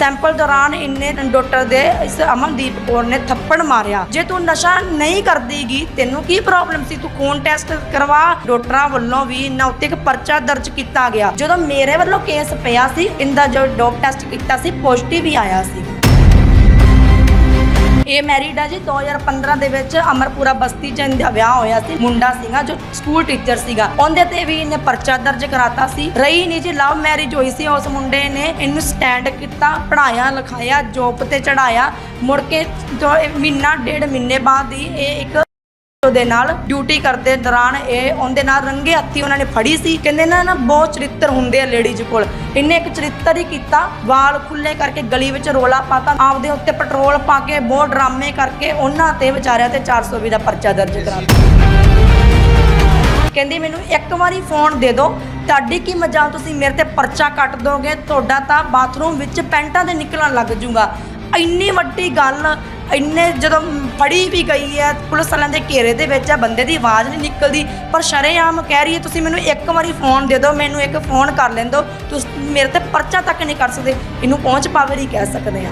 Sample ਦੌਰਾਨ ਇੰਨੇ doctor ਦੇ ਇਸ ਅਮਨਦੀਪ ਕੌਰ ਨੇ ਥੱਪੜ ਮਾਰਿਆ। ਜੇ ਤੂੰ ਨਸ਼ਾ ਨਹੀਂ ਕਰਦੀਗੀ, ਤੈਨੂੰ ਕੀ ਪ੍ਰੋਬਲਮ ਸੀ? ਤੂੰ ਖੂਨ ਟੈਸਟ ਕਰਵਾ। ਡਾਕਟਰਾਂ ਵੱਲੋਂ ਵੀ ਇਹਨਾਂ ਉੱਤੇ ਪਰਚਾ ਦਰਜ ਕੀਤਾ ਗਿਆ। ਜਦੋਂ ਮੇਰੇ ਵੱਲੋਂ ਕੇਸ ਪਿਆ ਸੀ, ਇਹਦਾ ਜੋ ਡੋਪ ਟੈਸਟ ਕੀਤਾ ਸੀ ਪੋਜ਼ਿਟਿਵ ਹੀ ਆਇਆ ਸੀ। ਇਹ ਮੈਰਿਡ ਆ ਜੀ 2015 ਦੇ ਵਿੱਚ ਅਮਰਪੁਰਾ ਬਸਤੀ ਚ ਇਹਦਾ ਵਿਆਹ ਹੋਇਆ ਸੀ, ਮੁੰਡਾ ਸੀਗਾ ਜੋ ਸਕੂਲ ਟੀਚਰ ਸੀਗਾ। ਉਹਦੇ ਤੇ ਵੀ ਇਹਨੇ ਪਰਚਾ ਦਰਜ ਕਰਾਤਾ ਸੀ। ਰਹੀ ਨਹੀਂ ਜੀ ਲਵ ਮੈਰਿਜ ਹੋਈ ਸੀ, ਉਸ ਮੁੰਡੇ ਨੇ ਇਹਨੂੰ ਸਟੈਂਡ ਕੀਤਾ ਪੜਾਇਆ ਲਿਖਾਇਆ ਜੋਬ ਤੇ ਚੜਾਇਆ ਮੁੜ ਕੇ ਜੋ ਇਹ ਮਹੀਨਾ, ਡੇਢ ਮਹੀਨੇ ਬਾਅਦ ਹੀ ਇਹ ਇੱਕ ਉਹਦੇ ਨਾਲ ਡਿਊਟੀ ਕਰਦੇ ਦੌਰਾਨ ਇਹ ਉਹਦੇ ਨਾਲ ਰੰਗੇ ਹੱਥੀ ਉਹਨਾਂ ਨੇ ਫੜੀ ਸੀ। ਕਹਿੰਦੇ ਨਾ ਨਾ ਬਹੁਤ ਚਰਿੱਤਰ ਹੁੰਦੇ ਆ ਲੇਡੀਜ਼ ਕੋਲ। ਇਹਨੇ ਇੱਕ ਚਰਿੱਤਰ ਹੀ ਕੀਤਾ, ਵਾਲ ਖੁੱਲੇ ਕਰਕੇ ਗਲੀ ਵਿੱਚ ਰੋਲਾ ਪਾਤਾ, ਆਪਦੇ ਉੱਤੇ ਪੈਟਰੋਲ ਪਾ ਕੇ ਬਹੁਤ ਡਰਾਮੇ ਕਰਕੇ ਉਹਨਾਂ ਤੇ ਵਿਚਾਰਿਆਂ ਤੇ 420 ਦਾ ਪਰਚਾ ਦਰਜ ਕਰਾਤਾ ਕਹਿੰਦੀ, ਮੈਨੂੰ ਇੱਕ ਵਾਰੀ ਫੋਨ ਦੇ ਦਿਓ। ਤੁਹਾਡੀ ਕੀ ਮਜ਼ਾ ਤੁਸੀਂ ਮੇਰੇ ਤੇ ਪਰਚਾ ਕੱਟ ਦੋਗੇ, ਤੁਹਾਡਾ ਤਾਂ ਬਾਥਰੂਮ ਵਿੱਚ ਪੈਂਟਾਂ ਦੇ ਨਿਕਲਣ ਲੱਗ ਜੂਗਾ। ਇੰਨੀ ਵੱਡੀ ਗੱਲ ਇੰਨੇ ਜਦੋਂ ਫੜੀ ਵੀ ਗਈ ਹੈ, ਪੁਲਿਸ ਵਾਲਿਆਂ ਦੇ ਘੇਰੇ ਦੇ ਵਿੱਚ ਆ, ਬੰਦੇ ਦੀ ਆਵਾਜ਼ ਨਹੀਂ ਨਿਕਲਦੀ। ਪਰ ਸ਼ਰੇਆਮ ਕਹਿ ਰਹੀ ਹੈ, ਤੁਸੀਂ ਮੈਨੂੰ ਇੱਕ ਵਾਰੀ ਫੋਨ ਦੇ ਦਿਓ, ਮੈਨੂੰ ਇੱਕ ਫੋਨ ਕਰ ਲੈਣ ਦਿਓ। ਤੁਸੀਂ, ਮੇਰੇ ਤੇ ਪਰਚਾ ਤੱਕ ਨਹੀਂ ਕਰ ਸਕਦੇ। ਇਹਨੂੰ ਪਹੁੰਚ ਪਾਵਰ ਹੀ ਕਹਿ ਸਕਦੇ ਆ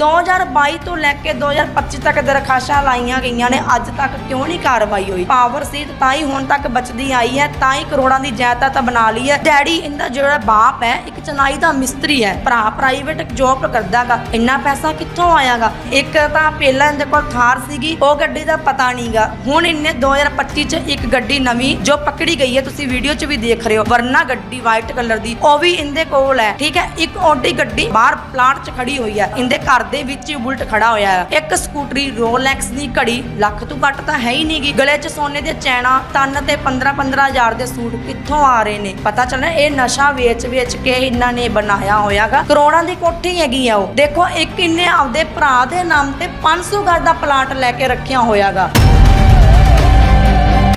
2022 ਤੋਂ ਲੈ ਕੇ 2025 ਤੱਕ ਦਰਖਾਸ਼ਾਂ ਲਾਈਆਂ ਗਈਆਂ ਨੇ। ਅੱਜ ਤੱਕ ਕਿਉਂ ਨਹੀਂ ਕਾਰਵਾਈ ਹੋਈ? ਪਾਵਰ ਸੀ ਤਾਂ ਹੀ ਹੁਣ ਤੱਕ ਬਚਦੀ ਆਈ ਹੈ, ਤਾਂ ਹੀ ਕਰੋੜਾਂ ਦੀ ਜਾਇਦਾਦ ਬਣਾ ਲਈ ਹੈ। ਡੈਡੀ, ਇਹਦਾ ਜਿਹੜਾ ਬਾਪ ਹੈ, ਇੱਕ ਚਨਾਈ ਦਾ ਮਿਸਤਰੀ ਹੈ, ਭਰਾ ਪ੍ਰਾਈਵੇਟ ਜੌਬ ਕਰਦਾਗਾ। ਇੰਨਾ ਪੈਸਾ ਕਿੱਥੋਂ ਆਇਆਗਾ? ਇੱਕ ਤਾਂ ਪਹਿਲਾਂ ਇਹਦੇ ਕੋਲ ਥਾਰ ਸੀਗੀ, ਉਹ ਗੱਡੀ ਦਾ ਪਤਾ ਨਹੀਂਗਾ। ਹੁਣ ਇਹਨੇ 2025 ਚ ਇੱਕ ਗੱਡੀ ਨਵੀਂ, ਜੋ ਪਕੜੀ ਗਈ ਹੈ, ਤੁਸੀਂ ਵੀਡੀਓ 'ਚ ਵੀ ਦੇਖ ਰਹੇ ਹੋ। ਵਰਨਾ ਗੱਡੀ ਵਾਈਟ ਕਲਰ ਦੀ, ਉਹ ਵੀ ਇਹਦੇ ਕੋਲ ਹੈ, ਠੀਕ ਹੈ? ਇੱਕ ਆਡੀ ਗੱਡੀ ਬਾਹਰ ਪਲਾਂਟ 'ਚ ਖੜੀ ਹੋਈ ਹੈ, ਇਹਦੇ ਘਰ ਦੇ ਵਿੱਚ ਬੁਲਟ ਖੜਾ ਹੋਇਆ ਹੈ। ਇੱਕ ਸਕੂਟਰੀ ਰੋਲੈਕਸ ਦੀ ਘੜੀ ਲੱਖ ਤੋਂ ਘੱਟ ਤਾਂ ਹੈ ਹੀ ਨਹੀਂਗੀ ਗਲੇ 'ਚ ਸੋਨੇ ਦੇ ਚੈਨਾ, ਤਨ ਤੇ 15 15 ਹਜ਼ਾਰ ਦੇ ਸੂਟ ਕਿੱਥੋਂ ਆ ਰਹੇ ਨੇ? ਪਤਾ ਚੱਲਣਾ, ਇਹ ਨਸ਼ਾ ਵੇਚ ਵੇਚ ਕੇ ਇਹਨਾਂ ਨੇ ਬਣਾਇਆ ਹੋਇਆਗਾ ਕਰੋੜਾਂ ਦੀ ਕੋਠੀ ਹੈਗੀ ਆ ਉਹ। ਦੇਖੋ, ਇੱਕ ਇਹਨੇ ਆਪਦੇ ਭਰਾ ਦੇ ਨਾਮ ਤੇ 500 ਗਜ ਦਾ ਪਲਾਟ ਲੈ ਕੇ ਰੱਖਿਆ ਹੋਇਆਗਾ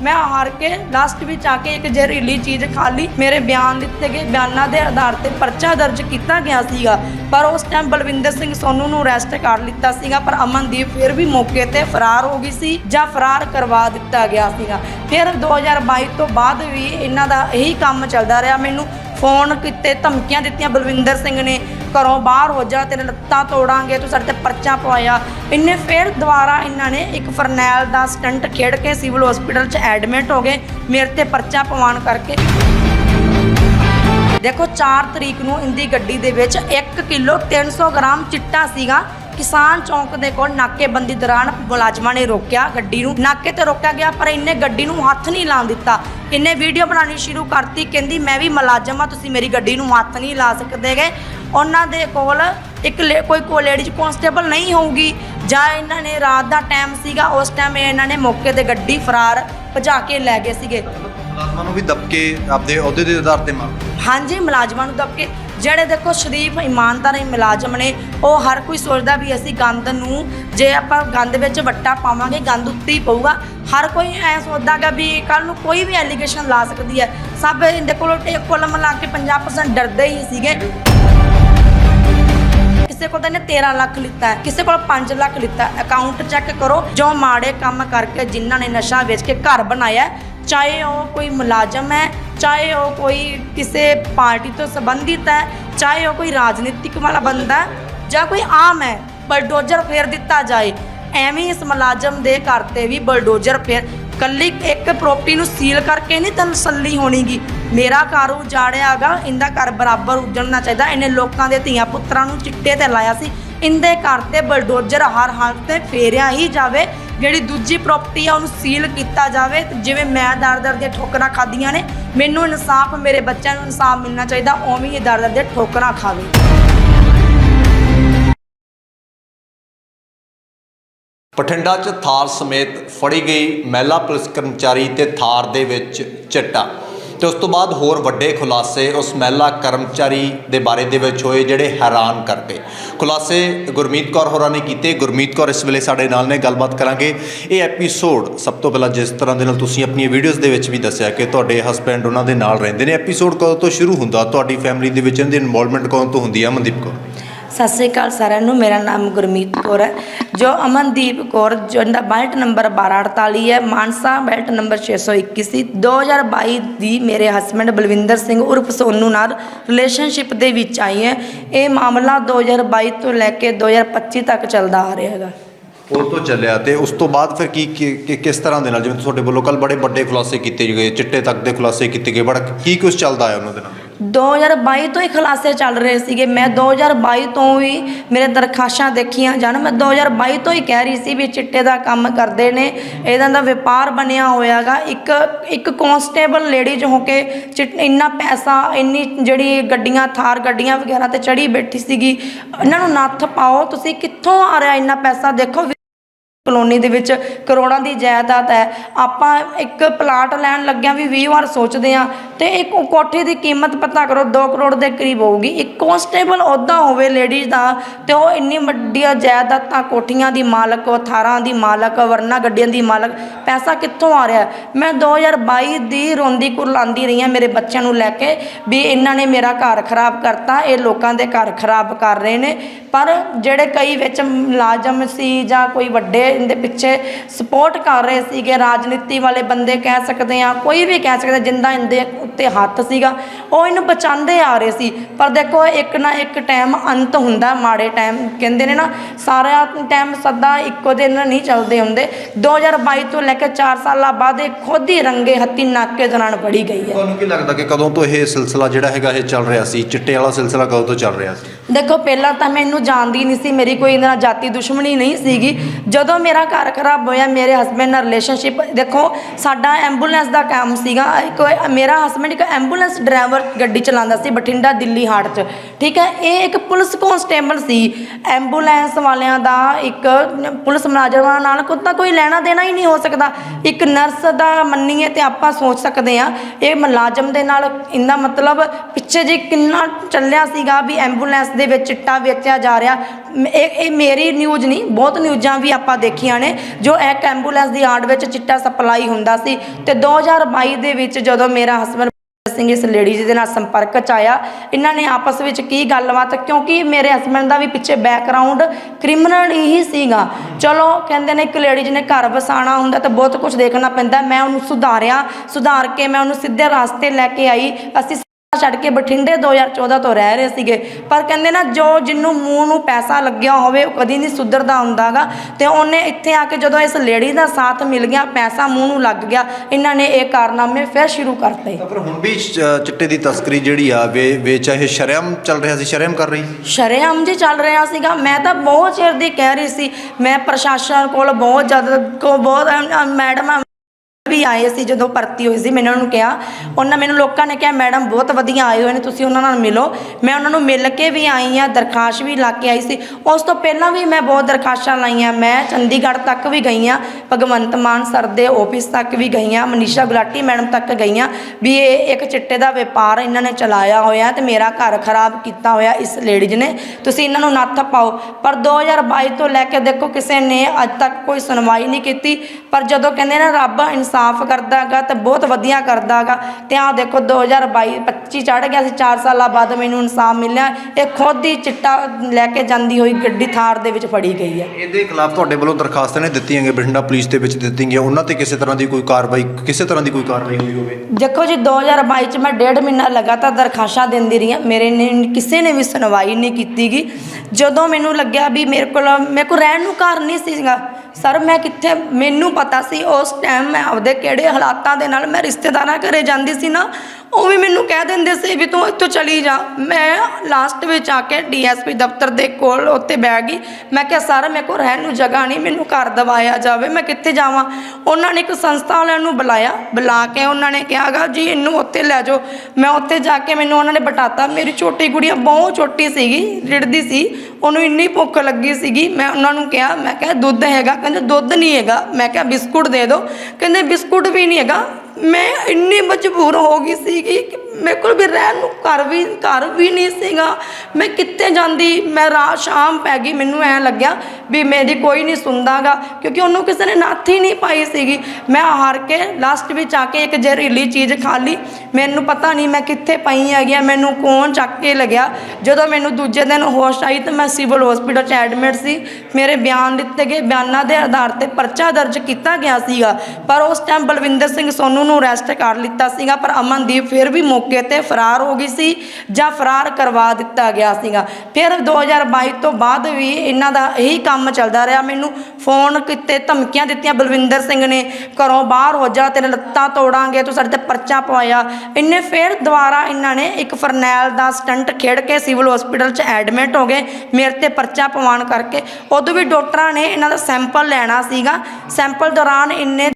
ਮੈਂ ਹਾਰ ਕੇ ਲਾਸਟ ਵਿੱਚ ਆ ਕੇ ਇੱਕ ਜ਼ਹਿਰੀਲੀ ਚੀਜ਼ ਖਾ ਲਈ। ਮੇਰੇ ਬਿਆਨ ਦਿੱਤੇ ਗਏ ਬਿਆਨਾਂ ਦੇ ਆਧਾਰ ਤੇ ਪਰਚਾ ਦਰਜ ਕੀਤਾ ਗਿਆ ਸੀਗਾ। ਪਰ ਉਸ ਟਾਈਮ ਬਲਵਿੰਦਰ ਸਿੰਘ ਸੋਨੂ ਨੂੰ ਅਰੈਸਟ ਕਰ ਲਿੱਤਾ ਸੀਗਾ, ਪਰ ਅਮਨਦੀਪ ਫਿਰ ਵੀ ਮੌਕੇ ਤੇ ਫਰਾਰ ਹੋ ਗਈ ਸੀ ਜਾਂ ਫਰਾਰ ਕਰਵਾ ਦਿੱਤਾ ਗਿਆ ਸੀਗਾ। ਫਿਰ 2022 ਤੋਂ ਬਾਅਦ ਵੀ ਇਹਨਾਂ ਦਾ ਇਹੀ ਕੰਮ ਚੱਲਦਾ ਰਿਹਾ। ਮੈਨੂੰ ਫੋਨ ਕੀਤੇ, ਧਮਕੀਆਂ ਦਿੱਤੀਆਂ। ਬਲਵਿੰਦਰ ਸਿੰਘ ਨੇ ਘਰੋਂ ਬਾਹਰ ਹੋ ਜਾ, ਤੇਰੇ ਲੱਤਾਂ ਤੋੜਾਂਗੇ, ਤੂੰ ਸਾਡੇ ਤੇ ਪਰਚਾ ਪਵਾਇਆ। ਇੰਨੇ ਫਿਰ ਦੁਬਾਰਾ ਇਹਨਾਂ ਨੇ ਇੱਕ ਫਰਨੈਲ ਦਾ ਸਟੰਟ ਖੇਡ ਕੇ ਸਿਵਲ ਹਸਪੀਟਲ 'ਚ ਐਡਮਿਟ ਹੋ ਗਏ, ਮੇਰੇ ਤੇ ਪਰਚਾ ਪਵਾਉਣ ਕਰਕੇ। ਦੇਖੋ 4 ਤਰੀਕ ਨੂੰ ਇੰਦੀ ਗੱਡੀ ਦੇ ਵਿੱਚ 1 ਕਿਲੋ 300 ਗ੍ਰਾਮ ਚਿੱਟਾ ਸੀਗਾ। ਕਿਸਾਨ ਚੌਂਕ ਦੇ ਕੋਲ ਨਾਕੇਬੰਦੀ ਦੌਰਾਨ ਮੁਲਾਜ਼ਮਾਂ ਨੇ ਰੋਕਿਆ ਗੱਡੀ ਨੂੰ। ਨਾਕੇ ਤੇ ਰੋਕਿਆ ਗਿਆ ਪਰ ਇਹਨੇ ਗੱਡੀ ਨੂੰ ਹੱਥ ਨਹੀਂ ਲਾਉਣ ਦਿੱਤਾ। ਇਹਨੇ ਵੀਡੀਓ ਬਣਾਉਣੀ ਸ਼ੁਰੂ ਕਰਤੀ ਕਹਿੰਦੀ ਮੈਂ ਵੀ ਮੁਲਾਜ਼ਮ ਆ ਤੁਸੀਂ ਮੇਰੀ ਗੱਡੀ ਨੂੰ ਹੱਥ ਨਹੀਂ ਲਾ ਸਕਦੇਗੇ ਉਹਨਾਂ ਦੇ ਕੋਲ ਇੱਕ ਕੋਈ ਕੋ ਲੇਡੀਜ਼ ਕਨਸਟੇਬਲ ਨਹੀਂ ਹੋਊਗੀ। ਜਾਂ ਇਹਨਾਂ ਨੇ ਰਾਤ ਦਾ ਟਾਈਮ ਸੀਗਾ ਉਸ ਟਾਈਮ ਇਹਨਾਂ ਨੇ ਮੌਕੇ ਤੇ ਗੱਡੀ ਫਰਾਰ ਭਜਾ ਕੇ ਲੈ ਗਏ ਸੀਗੇ। ਮੁਲਾਜ਼ਮਾਂ ਨੂੰ ਵੀ ਦਬਕੇ ਆਪਦੇ ਅਹੁਦੇ ਦੇ ਆਧਾਰ ਤੇ ਮਾਰ ਹਾਂਜੀ ਮੁਲਾਜ਼ਮਾਂ ਨੂੰ ਦਬਕੇ। ਜਿਹੜੇ ਦੇਖੋ ਸ਼ਰੀਫ, ਇਮਾਨਦਾਰ, ਮੁਲਾਜ਼ਮ ਨੇ, ਉਹ ਹਰ ਕੋਈ ਸੋਚਦਾ ਵੀ ਅਸੀਂ ਗੰਦ ਨੂੰ, ਜੇ ਆਪਾਂ ਗੰਦ ਵਿੱਚ ਵੱਟਾ ਪਾਵਾਂਗੇ, ਗੰਦ ਉੱਤੇ ਹੀ ਪਊਗਾ। ਹਰ ਕੋਈ ਐ ਸੋਚਦਾਗਾ ਵੀ ਕੱਲ ਨੂੰ ਕੋਈ ਵੀ ਐਲੀਗੇਸ਼ਨ ਲਾ ਸਕਦੀ ਹੈ। ਸਭ ਇਹਦੇ ਕੋਲ ਕੁੱਲ ਮਿਲਾ ਕੇ 50% ਡਰਦੇ ਹੀ ਸੀਗੇ। ਕਿਸੇ ਕੋਲ ਤਾਂ ਇਹਨੇ 13 ਲੱਖ ਲਿੱਤਾ ਕਿਸੇ ਕੋਲ 5 ਲੱਖ ਲਿੱਤਾ ਅਕਾਊਂਟ ਚੈੱਕ ਕਰੋ, ਜੋ ਮਾੜੇ ਕੰਮ ਕਰਕੇ ਜਿਨ੍ਹਾਂ ਨੇ ਨਸ਼ਾ ਵੇਚ ਕੇ ਘਰ ਬਣਾਇਆ ਚਾਹੇ ਉਹ ਕੋਈ ਮੁਲਾਜ਼ਮ ਹੈ, ਚਾਹੇ ਉਹ ਕੋਈ ਕਿਸੇ ਪਾਰਟੀ ਤੋਂ ਸੰਬੰਧਿਤ ਹੈ, ਚਾਹੇ ਉਹ ਕੋਈ ਰਾਜਨੀਤਿਕ ਵਾਲਾ ਬੰਦਾ ਹੈ ਜਾਂ ਕੋਈ ਆਮ ਹੈ, ਬਲਡੋਜ਼ਰ ਫੇਰ ਦਿੱਤਾ ਜਾਏ। ਐਵੇਂ ਇਸ ਮੁਲਾਜ਼ਮ ਦੇ ਘਰ ਤੇ ਵੀ ਬਲਡੋਜ਼ਰ ਫੇਰ ਕੱਲੀ ਇੱਕ ਪ੍ਰਾਪਰਟੀ ਨੂੰ ਸੀਲ ਕਰਕੇ ਨਹੀਂ ਤਸੱਲੀ ਹੋਣੀਗੀ। ਮੇਰਾ ਘਰ ਉਜਾੜਿਆਗਾ ਇਹਦਾ ਘਰ ਬਰਾਬਰ ਉਜੜਨਾ ਚਾਹੀਦਾ। ਇਹਨੇ ਲੋਕਾਂ ਦੇ ਧੀਆਂ ਪੁੱਤਰਾਂ ਨੂੰ ਚਿੱਟੇ ਤੇ ਲਾਇਆ ਸੀ। ਇਹਦੇ ਘਰ ਤੇ ਬਲਡੋਜ਼ਰ ਹਰ ਹਾਲਤ ਤੇ ਫੇਰਿਆ ਹੀ ਜਾਵੇ। ਜਿਹੜੀ ਦੂਜੀ ਪ੍ਰਾਪਰਟੀ ਆ, ਉਹਨੂੰ ਸੀਲ ਕੀਤਾ ਜਾਵੇ। ਜਿਵੇਂ ਮੈਂ ਦਰ-ਦਰ ਦੀਆਂ ਠੋਕਰਾਂ ਖਾਧੀਆਂ ਨੇ, ਮੈਨੂੰ ਇਨਸਾਫ, ਮੇਰੇ ਬੱਚਿਆਂ ਨੂੰ ਇਨਸਾਫ ਮਿਲਣਾ ਚਾਹੀਦਾ, ਉਵੇਂ ਹੀ ਇਹ ਦਰ-ਦਰ ਦੀਆਂ ਠੋਕਰਾਂ ਖਾਵੇ। ਬਠਿੰਡਾ 'ਚ ਥਾਰ ਸਮੇਤ ਫੜੀ ਗਈ ਮਹਿਲਾ ਪੁਲਿਸ ਕਰਮਚਾਰੀ ਤੇ ਥਾਰ ਦੇ ਵਿੱਚ ਚਿੱਟਾ ਤੇ ਉਸ ਤੋਂ ਬਾਅਦ ਹੋਰ ਵੱਡੇ ਖੁਲਾਸੇ ਉਸ ਮਹਿਲਾ ਕਰਮਚਾਰੀ ਦੇ ਬਾਰੇ ਦੇ ਵਿੱਚ ਹੋਏ ਜਿਹੜੇ ਹੈਰਾਨ ਕਰਦੇ। ਖੁਲਾਸੇ ਗੁਰਮੀਤ ਕੌਰ ਹੋਰਾਂ ਨੇ ਕੀਤੇ। ਗੁਰਮੀਤ ਕੌਰ, ਇਸ ਵੇਲੇ ਸਾਡੇ ਨਾਲ ਨੇ, ਗੱਲਬਾਤ ਕਰਾਂਗੇ। ਇਹ ਐਪੀਸੋਡ ਸਭ ਤੋਂ ਪਹਿਲਾਂ ਜਿਸ ਤਰ੍ਹਾਂ ਦੇ ਨਾਲ ਤੁਸੀਂ ਆਪਣੀਆਂ ਵੀਡੀਓਜ਼ ਦੇ ਵਿੱਚ ਵੀ ਦੱਸਿਆ ਕਿ ਤੁਹਾਡੇ ਹਸਬੈਂਡ ਉਹਨਾਂ ਦੇ ਨਾਲ ਰਹਿੰਦੇ ਨੇ। ਐਪੀਸੋਡ ਕਦੋਂ ਤੋਂ ਸ਼ੁਰੂ ਹੁੰਦਾ? ਤੁਹਾਡੀ ਫੈਮਿਲੀ ਦੇ ਵਿੱਚ ਇਹਨਾਂ ਦੀ ਇਨਵੋਲਵਮੈਂਟ ਕਦੋਂ ਤੋਂ ਹੁੰਦੀ ਹੈ ਮਨਦੀਪ ਕੌਰ। ਸਤਿ ਸ੍ਰੀ ਅਕਾਲ ਸਾਰਿਆਂ ਨੂੰ, ਮੇਰਾ ਨਾਮ ਗੁਰਮੀਤ ਕੌਰ ਹੈ। ਜੋ ਅਮਨਦੀਪ ਕੌਰ ਜਿਹਦਾ ਬੈਲਟ ਨੰਬਰ 1248 ਹੈ, ਮਾਨਸਾ ਬੈਲਟ ਨੰਬਰ 621 ਸੀ 2022 ਦੀ ਮੇਰੇ ਹਸਬੰਡ ਬਲਵਿੰਦਰ ਸਿੰਘ ਉਰਫ ਸੋਨੂ ਨਾਲ ਰਿਲੇਸ਼ਨਸ਼ਿਪ ਦੇ ਵਿੱਚ ਆਈ ਹੈ। ਇਹ ਮਾਮਲਾ 2022 ਤੋਂ ਲੈ ਕੇ 2025 ਤੱਕ ਚੱਲਦਾ ਆ ਰਿਹਾ ਹੈਗਾ। ਉਹ ਤੋਂ ਚੱਲਿਆ ਤੇ ਉਸ ਤੋਂ ਬਾਅਦ ਫਿਰ ਕੀ ਕੀ- ਕਿਸ ਤਰ੍ਹਾਂ ਦੇ ਨਾਲ? ਜਿਵੇਂ ਤੁਹਾਡੇ ਵੱਲੋਂ ਕੱਲ ਬੜੇ ਵੱਡੇ ਖੁਲਾਸੇ ਕੀਤੇ ਗਏ, ਚਿੱਟੇ ਤੱਕ ਦੇ ਖੁਲਾਸੇ ਕੀਤੇ ਗਏ, ਬੜਾ ਕੀ ਕੁਝ ਚੱਲਦਾ ਹੈ ਉਹਨਾਂ ਦੇ ਨਾਲ? 2022 ਤੋਂ ਹੀ ਖੁਲਾਸੇ ਚੱਲ ਰਹੇ ਸੀਗੇ। ਮੈਂ 2022 ਤੋਂ ਹੀ ਮੇਰੇ ਦਰਖਾਸ਼ਾਂ ਦੇਖੀਆਂ ਜਾਣ। ਮੈਂ 2022 ਤੋਂ ਹੀ ਕਹਿ ਰਹੀ ਸੀ ਵੀ ਚਿੱਟੇ ਦਾ ਕੰਮ ਕਰਦੇ ਨੇ। ਇਹਨਾਂ ਦਾ ਵਪਾਰ ਬਣਿਆ ਹੋਇਆਗਾ। ਇੱਕ ਇੱਕ ਕਨਸਟੇਬਲ ਲੇਡੀ ਹੋ ਕੇ ਚਿੱਟ- ਇੰਨਾ ਪੈਸਾ, ਇੰਨੀ ਜਿਹੜੀ ਗੱਡੀਆਂ, ਥਾਰ ਗੱਡੀਆਂ ਵਗੈਰਾ ਤੇ ਚੜੀ ਬੈਠੀ ਸੀਗੀ। ਇਹਨਾਂ ਨੂੰ ਨੱਥ ਪਾਓ। ਤੁਸੀਂ ਕਿੱਥੋਂ ਆ ਰਿਹਾ ਇੰਨਾ ਪੈਸਾ? ਦੇਖੋ ਕਲੋਨੀ ਦੇ ਵਿੱਚ ਕਰੋੜਾਂ ਦੀ ਜਾਇਦਾਦ ਹੈ। ਆਪਾਂ ਇੱਕ ਪਲਾਟ ਲੈਣ ਲੱਗਿਆਂ ਵੀ 20 ਵਾਰ ਸੋਚਦੇ ਆ ਤੇ ਇੱਕ ਕੋਠੀ ਦੀ ਕੀਮਤ ਪਤਾ ਕਰੋ 2 ਕਰੋੜ ਦੇ ਕਰੀਬ ਹੋਊਗੀ। ਇੱਕ ਕਨਸਟੇਬਲ ਅਹੁਦਾ ਹੋਵੇ ਲੇਡੀਜ਼ ਦਾ ਤੇ ਉਹ ਇੰਨੀ ਵੱਡੀਆਂ ਜਾਇਦਾਦਾਂ ਕੋਠੀਆਂ ਦੀ ਮਾਲਕ ਉਹ ਥਾਰਾਂ ਦੀ ਮਾਲਕ, ਵਰਨਾ ਗੱਡੀਆਂ ਦੀ ਮਾਲਕ, ਪੈਸਾ ਕਿੱਥੋਂ ਆ ਰਿਹਾ? ਮੈਂ 2022 ਦੀ ਰੋਂਦੀ ਕੁਰਲਾਂਦੀ ਰਹੀ ਹਾਂ ਮੇਰੇ ਬੱਚਿਆਂ ਨੂੰ ਲੈ ਕੇ ਵੀ ਇਹਨਾਂ ਨੇ ਮੇਰਾ ਘਰ ਖਰਾਬ ਕਰਤਾ, ਇਹ ਲੋਕਾਂ ਦੇ ਘਰ ਖਰਾਬ ਕਰ ਰਹੇ ਨੇ। ਪਰ ਜਿਹੜੇ ਕਈ ਵਿੱਚ ਮੁਲਾਜ਼ਮ ਸੀ ਜਾਂ ਕੋਈ ਵੱਡੇ ਇਹਦੇ ਪਿੱਛੇ ਸਪੋਰਟ ਕਰ ਰਹੇ ਸੀਗੇ ਰਾਜਨੀਤੀ ਵਾਲੇ ਬੰਦੇ ਕਹਿ ਸਕਦੇ ਆ ਕੋਈ ਵੀ ਕਹਿ ਸਕਦਾ ਜਿੰਦਾ ਇਹਦੇ ਉੱਤੇ ਹੱਥ ਸੀਗਾ ਉਹ ਇਹਨੂੰ ਬਚਾਉਂਦੇ ਆ ਰਹੇ ਸੀ। ਪਰ ਦੇਖੋ ਇੱਕ ਨਾ ਇੱਕ ਟਾਈਮ ਅੰਤ ਹੁੰਦਾ ਮਾੜੇ ਟਾਈਮ ਕਹਿੰਦੇ ਨੇ ਨਾ ਸਾਰਾ ਟਾਈਮ ਸਦਾ ਇੱਕੋ ਦਿਨ ਨਹੀਂ ਚੱਲਦੇ ਹੁੰਦੇ। 2022 ਤੋਂ ਲੈ ਕੇ 4 ਸਾਲਾਂ ਬਾਅਦ ਇਹ ਖੁਦ ਹੀ ਰੰਗੇ ਹੱਥੀ ਨਾਕੇ ਦੌਰਾਨ ਫੜੀ ਗਈ ਹੈ। ਤੁਹਾਨੂੰ ਕੀ ਲੱਗਦਾ ਕਿ ਕਦੋਂ ਤੋਂ ਇਹ ਸਿਲਸਿਲਾ ਜਿਹੜਾ ਹੈਗਾ ਇਹ ਚੱਲ ਰਿਹਾ ਸੀ? ਚਿੱਟੇ ਵਾਲਾ ਸਿਲਸਿਲਾ ਕਦੋਂ ਤੋਂ ਚੱਲ ਰਿਹਾ ਸੀ? ਦੇਖੋ ਪਹਿਲਾਂ ਤਾਂ ਮੈਂ ਇਹਨੂੰ ਜਾਣਦੀ ਨਹੀਂ ਸੀ ਮੇਰੀ ਕੋਈ ਇਹਦੇ ਨਾਲ ਜਾਤੀ ਦੁਸ਼ਮਣੀ ਨਹੀਂ ਸੀਗੀ। ਜਦੋਂ ਮੇਰਾ ਘਰ ਖਰਾਬ ਹੋਇਆ, ਮੇਰੇ ਹਸਬੰਡ ਨਾਲ ਰਿਲੇਸ਼ਨਸ਼ਿਪ ਦੇਖੋ ਸਾਡਾ ਐਂਬੂਲੈਂਸ ਦਾ ਕੰਮ ਸੀਗਾ, ਇੱਕ ਮੇਰਾ ਹਸਬੰਡ ਇੱਕ ਐਂਬੂਲੈਂਸ ਡਰਾਈਵਰ ਗੱਡੀ ਚਲਾਉਂਦਾ ਸੀ ਬਠਿੰਡਾ ਦਿੱਲੀ ਹਾਟ 'ਚ, ਠੀਕ ਹੈ, ਇਹ ਇੱਕ ਪੁਲਿਸ ਕਨਸਟੇਬਲ ਸੀ ਐਂਬੂਲੈਂਸ ਵਾਲਿਆਂ ਦਾ ਇੱਕ ਪੁਲਿਸ ਮੁਲਾਜ਼ਮਾਂ ਨਾਲ ਕੋਈ ਤਾਂ ਕੋਈ ਲੈਣਾ ਦੇਣਾ ਹੀ ਨਹੀਂ ਹੋ ਸਕਦਾ, ਇੱਕ ਨਰਸ ਦਾ ਮੰਨੀਏ ਤੇ ਆਪਾਂ ਸੋਚ ਸਕਦੇ ਆ ਇਹ ਮੁਲਾਜ਼ਮ ਦੇ ਨਾਲ ਇੰਨਾ ਮਤਲਬ ਪਿੱਛੇ ਜੇ ਕਿੰਨਾ ਚੱਲਿਆ ਸੀਗਾ ਵੀ ਐਂਬੂਲੈਂਸ ਦੇ ਵਿੱਚ ਚਿੱਟਾ ਵੇਚਿਆ ਜਾ ਰਿਹਾ, ਇਹ ਇਹ ਮੇਰੀ ਨਿਊਜ਼ ਨਹੀਂ, ਬਹੁਤ ਨਿਊਜ਼ਾਂ ਵੀ ਆਪਾਂ ਦੇਖ ਦੇਖੀਆਂ ਨੇ, ਜੋ ਇੱਕ ਐਂਬੂਲੈਂਸ ਦੀ ਆੜ ਵਿੱਚ ਚਿੱਟਾ ਸਪਲਾਈ ਹੁੰਦਾ ਸੀ ਤੇ 2022 ਦੇ ਵਿੱਚ ਜਦੋਂ ਮੇਰਾ ਹਸਬੰਡ ਸਿੰਘ ਇਸ ਲੇਡੀ ਜੀ ਦੇ ਨਾਲ ਸੰਪਰਕ ਚ ਆਇਆ, ਇਹਨਾਂ ਨੇ ਆਪਸ ਵਿੱਚ ਕੀ ਗੱਲਬਾਤ, ਕਿਉਂਕਿ ਮੇਰੇ ਹਸਬੰਡ ਦਾ ਵੀ ਪਿੱਛੇ ਬੈਕਗ੍ਰਾਉਂਡ ਕ੍ਰਿਮੀਨਲ ਹੀ ਸੀਗਾ। ਚਲੋ, ਕਹਿੰਦੇ ਨੇ ਇੱਕ ਲੇਡੀ ਜੀ ਨੇ ਘਰ ਵਸਾਣਾ ਹੁੰਦਾ ਤਾਂ ਬਹੁਤ ਕੁਝ ਦੇਖਣਾ ਪੈਂਦਾ, ਮੈਂ ਉਹਨੂੰ ਸੁਧਾਰਿਆ, ਸੁਧਾਰ ਕੇ ਮੈਂ ਉਹਨੂੰ ਸਿੱਧੇ ਰਸਤੇ ਲੈ ਕੇ ਆਈ, ਅਸੀਂ ਛੱਡ ਕੇ ਬਠਿੰਡੇ 2014 ਤੋਂ ਰਹਿ ਰਹੇ ਸੀਗੇ। ਪਰ ਕਹਿੰਦੇ ਨਾ ਜੋ ਜਿੰਨੂੰ ਮੂੰਹ ਨੂੰ ਪੈਸਾ ਲੱਗਿਆ ਹੋਵੇ ਉਹ ਕਦੀ ਨਹੀਂ ਸੁਧਰਦਾ ਹੁੰਦਾਗਾ। ਤੇ ਉਹਨੇ ਇੱਥੇ ਆ ਕੇ ਜਦੋਂ ਇਸ ਲੇਡੀ ਦਾ ਸਾਥ ਮਿਲ ਗਿਆ ਪੈਸਾ ਮੂੰਹ ਨੂੰ ਲੱਗ ਗਿਆ ਇਹਨਾਂ ਨੇ ਇਹ ਕਾਰਨਾਮੇ ਫਿਰ ਸ਼ੁਰੂ ਕਰਤੇ। ਤਾਂ ਪਰ ਹੁਣ ਵੀ ਚ- ਚਿੱਟੇ ਦੀ ਤਸਕਰੀ ਜਿਹੜੀ ਆ ਵੇ ਵੇਚ ਇਹ ਸ਼ਰਮ ਚੱਲ ਰਿਹਾ ਸੀ ਸ਼ਰਮ ਕਰ ਰਹੀ ਸ਼ਰੇਆਮ ਜੀ ਚੱਲ ਰਿਹਾ ਸੀਗਾ ਮੈਂ ਤਾਂ ਬਹੁਤ ਚਿਰ ਦੀ ਕਹਿ ਰਹੀ ਸੀ ਮੈਂ ਪ੍ਰਸ਼ਾਸਨ ਕੋਲ ਬਹੁਤ ਜ਼ਿਆਦਾ ਕੋ ਬਹੁਤ ਮੈਡਮ ਵੀ ਆਏ ਸੀ ਜਦੋਂ ਭਰਤੀ ਹੋਈ ਸੀ, ਮੈਂ ਉਹਨਾਂ ਨੂੰ ਕਿਹਾ। ਉਹਨਾਂ ਮੈਨੂੰ ਲੋਕਾਂ ਨੇ ਕਿਹਾ, ਮੈਡਮ, ਬਹੁਤ ਵਧੀਆ ਆਏ ਹੋਏ ਨੇ, ਤੁਸੀਂ ਉਹਨਾਂ ਨਾਲ ਮਿਲੋ। ਮੈਂ ਉਹਨਾਂ ਨੂੰ ਮਿਲ ਕੇ ਵੀ ਆਈ ਆ ਦਰਖਾਸਤ ਵੀ ਲਾ ਕੇ ਆਈ ਸੀ। ਉਸ ਤੋਂ ਪਹਿਲਾਂ ਵੀ ਮੈਂ ਬਹੁਤ ਦਰਖਾਸਤਾਂ ਲਾਈਆਂ। ਮੈਂ ਚੰਡੀਗੜ੍ਹ ਤੱਕ ਵੀ ਗਈ ਆ ਭਗਵੰਤ ਮਾਨ ਸਰ ਦੇ ਆਫਿਸ ਤੱਕ ਵੀ ਗਈ ਆ ਮਨੀਸ਼ਾ ਗੁਲਾਟੀ ਮੈਡਮ ਤੱਕ ਗਈ ਆ ਵੀ ਇਹ ਇੱਕ ਚਿੱਟੇ ਦਾ ਵਪਾਰ ਇਹਨਾਂ ਨੇ ਚਲਾਇਆ ਹੋਇਆ ਤੇ ਮੇਰਾ ਘਰ ਖਰਾਬ ਕੀਤਾ ਹੋਇਆ ਇਸ ਲੇਡੀਜ਼ ਨੇ। ਤੁਸੀਂ ਇਹਨਾਂ ਨੂੰ ਨੱਥ ਪਾਓ। ਪਰ 2022 ਤੋਂ ਲੈ ਕੇ ਦੇਖੋ, ਕਿਸੇ ਨੇ ਅੱਜ ਤੱਕ ਕੋਈ ਸੁਣਵਾਈ ਨਹੀਂ ਕੀਤੀ। ਪਰ ਜਦੋਂ ਕਹਿੰਦੇ ਨਾ, ਰੱਬ ਇਨਸਾਫ ਕਰਦਾਗਾ ਤੇ ਬਹੁਤ ਵਧੀਆ ਕਰਦਾਗਾ। ਤੇ ਆਹ ਦੇਖੋ 2022 25 ਚੜ ਗਿਆ ਸੀ 4 ਸਾਲਾਂ ਬਾਅਦ ਮੈਨੂੰ ਇਨਸਾਫ ਮਿਲਿਆ। ਇਹ ਖੁਦ ਹੀ ਚਿੱਟਾ ਲੈ ਕੇ ਜਾਂਦੀ ਹੋਈ ਗੱਡੀ ਥਾਰ ਦੇ ਵਿੱਚ ਫੜੀ ਗਈ ਹੈ। ਇਹਦੇ ਖਿਲਾਫ ਤੁਹਾਡੇ ਵੱਲੋਂ ਦਰਖਾਸਤਾਂ ਨੇ ਦਿੱਤੀਆਂ ਗਈਆਂ ਬਠਿੰਡਾ ਪੁਲਿਸ ਦੇ ਵਿੱਚ ਦਿੱਤੀਆਂ ਗਈਆਂ। ਉਹਨਾਂ ਤੇ ਕਿਸੇ ਤਰ੍ਹਾਂ ਦੀ ਕੋਈ ਕਾਰਵਾਈ ਕਿਸੇ ਤਰ੍ਹਾਂ ਦੀ ਕੋਈ ਕਾਰਵਾਈ ਹੋਈ ਹੋਵੇ? ਦੇਖੋ ਜੀ 2022 ਚ ਮੈਂ ਡੇਢ ਮਹੀਨਾ ਲਗਾਤਾਰ ਦਰਖਾਸ਼ਾਂ ਦਿੰਦੀ ਰਹੀ ਹਾਂ। ਮੇਰੇ ਨੇ ਕਿਸੇ ਨੇ ਵੀ ਸੁਣਵਾਈ ਨਹੀਂ ਕੀਤੀਗੀ ਜਦੋਂ ਮੈਨੂੰ ਲੱਗਿਆ ਵੀ ਮੇਰੇ ਕੋਲ ਮੇਰੇ ਕੋਲ ਰਹਿਣ ਨੂੰ ਘਰ ਨਹੀਂ ਸੀਗਾ ਸਰ, ਮੈਂ ਕਿੱਥੇ, ਮੈਨੂੰ ਪਤਾ ਸੀ ਉਸ ਟਾਈਮ ਮੈਂ ਆਪਦੇ ਕਿਹੜੇ ਹਾਲਾਤਾਂ ਦੇ ਨਾਲ ਮੈਂ ਰਿਸ਼ਤੇਦਾਰਾਂ ਘਰੇ ਜਾਂਦੀ ਸੀ ਨਾ ਉਹ ਵੀ ਮੈਨੂੰ ਕਹਿ ਦਿੰਦੇ ਸੀ ਵੀ ਤੂੰ ਇੱਥੋਂ ਚਲੀ ਜਾ। ਮੈਂ ਲਾਸਟ ਵਿੱਚ ਆ ਕੇ ਡੀਐਸਪੀ ਦਫ਼ਤਰ ਦੇ ਕੋਲ ਉੱਤੇ ਬਹਿ ਗਈ। ਮੈਂ ਕਿਹਾ, ਸਰ, ਮੇਰੇ ਕੋਲ ਰਹਿਣ ਨੂੰ ਜਗ੍ਹਾ ਨਹੀਂ, ਮੈਨੂੰ ਘਰ ਦਵਾਇਆ ਜਾਵੇ। ਮੈਂ ਕਿੱਥੇ ਜਾਵਾਂ? ਉਹਨਾਂ ਨੇ ਇੱਕ ਸੰਸਥਾ ਵਾਲਿਆਂ ਨੂੰ ਬੁਲਾਇਆ। ਬੁਲਾ ਕੇ ਉਹਨਾਂ ਨੇ ਕਿਹਾਗਾ ਜੀ, ਇਹਨੂੰ ਉੱਥੇ ਲੈ ਜਾਓ। ਮੈਂ ਉੱਥੇ ਜਾ ਕੇ ਮੈਨੂੰ ਉਹਨਾਂ ਨੇ ਬਟਾਤਾ ਮੇਰੀ ਛੋਟੀ ਗੁੜੀਆ ਬਹੁਤ ਛੋਟੀ ਸੀਗੀ, ਰਿੜਦੀ ਸੀ। ਉਹਨੂੰ ਇੰਨੀ ਭੁੱਖ ਲੱਗੀ ਸੀਗੀ। ਮੈਂ ਉਹਨਾਂ ਨੂੰ ਕਿਹਾ, ਮੈਂ ਕਿਹਾ, ਦੁੱਧ ਹੈਗਾ। ਕਹਿੰਦੇ, ਦੁੱਧ ਨਹੀਂ ਹੈਗਾ। ਮੈਂ ਕਿਹਾ, ਬਿਸਕੁਟ ਦੇ ਦਿਓ। ਕਹਿੰਦੇ, ਬਿਸਕੁਟ ਵੀ ਨਹੀਂ ਹੈਗਾ। ਮੈਂ ਇੰਨੀ ਮਜਬੂਰ ਹੋ ਗਈ ਸੀਗੀ ਕਿ ਮੇਰੇ ਕੋਲ ਵੀ ਰਹਿਣ ਨੂੰ ਘਰ ਵੀ ਘਰ ਵੀ ਨਹੀਂ ਸੀਗਾ। ਮੈਂ ਕਿੱਥੇ ਜਾਂਦੀ? ਮੈਂ ਰਾਤ ਸ਼ਾਮ ਪੈ ਗਈ। ਮੈਨੂੰ ਐ ਲੱਗਿਆ ਵੀ ਮੇਰੀ ਕੋਈ ਨਹੀਂ ਸੁਣਦਾਗਾ, ਕਿਉਂਕਿ ਉਹਨੂੰ ਕਿਸੇ ਨੇ ਨੱਥ ਹੀ ਨਹੀਂ ਪਾਈ ਸੀਗੀ। ਮੈਂ ਹਾਰ ਕੇ ਲਾਸਟ ਵਿੱਚ ਆ ਕੇ ਇੱਕ ਜ਼ਹਿਰੀਲੀ ਚੀਜ਼ ਖਾ ਲਈ। ਮੈਨੂੰ ਪਤਾ ਨਹੀਂ ਮੈਂ ਕਿੱਥੇ ਪਈ ਹੈਗੀ ਮੈਨੂੰ ਕੌਣ ਚੱਕ ਕੇ ਲੱਗਿਆ ਜਦੋਂ ਮੈਨੂੰ ਦੂਜੇ ਦਿਨ ਹੋਸ਼ ਆਈ ਤਾਂ ਮੈਂ ਸਿਵਲ ਹਸਪੀਟਲ 'ਚ ਐਡਮਿਟ ਸੀ। ਮੇਰੇ ਬਿਆਨ ਦਿੱਤੇ ਗਏ। ਬਿਆਨਾਂ ਦੇ ਆਧਾਰ ਤੇ ਪਰਚਾ ਦਰਜ ਕੀਤਾ ਗਿਆ ਸੀਗਾ। ਪਰ ਉਸ ਟਾਈਮ ਬਲਵਿੰਦਰ ਸਿੰਘ ਸੋਨੂ ਨੂੰ ਅਰੈਸਟ ਕਰ ਲਿੱਤਾ ਸੀਗਾ। ਪਰ ਅਮਨਦੀਪ ਫਿਰ ਵੀ ਮੌਕੇ ਤੇ ਫਰਾਰ ਹੋ ਗਈ ਸੀ ਜਾਂ ਫਰਾਰ ਕਰਵਾ ਦਿੱਤਾ ਗਿਆ ਸੀਗਾ। ਫਿਰ 2022 ਤੋਂ ਬਾਅਦ ਵੀ ਇਹਨਾਂ ਦਾ ਇਹੀ ਕੰਮ ਚੱਲਦਾ ਰਿਹਾ। ਮੈਨੂੰ ਫੋਨ ਕੀਤੇ, ਧਮਕੀਆਂ ਦਿੱਤੀਆਂ, ਬਲਵਿੰਦਰ ਸਿੰਘ ਨੇ, ਘਰੋਂ ਬਾਹਰ ਹੋ ਜਾ, ਤੇਰੇ ਲੱਤਾਂ ਤੋੜਾਂਗੇ, ਤੂੰ ਸਾਡੇ ਤੇ ਪਰਚਾ ਪਵਾਇਆ। ਇਹਨੇ ਫਿਰ ਦੁਬਾਰਾ ਇਹਨਾਂ ਨੇ ਇੱਕ ਫਰਨੈਲ ਦਾ ਸਟੰਟ ਖੇਡ ਕੇ ਸਿਵਲ ਹਸਪੀਟਲ 'ਚ ਐਡਮਿਟ ਹੋ ਗਏ, ਮੇਰੇ ਤੇ ਪਰਚਾ ਪਵਾਉਣ ਕਰਕੇ। ਉਦੋਂ ਵੀ ਡਾਕਟਰਾਂ ਨੇ ਇਹਨਾਂ ਦਾ ਸੈਂਪਲ ਲੈਣਾ ਸੀਗਾ। ਸੈਂਪਲ ਦੌਰਾਨ ਇੰਨੇ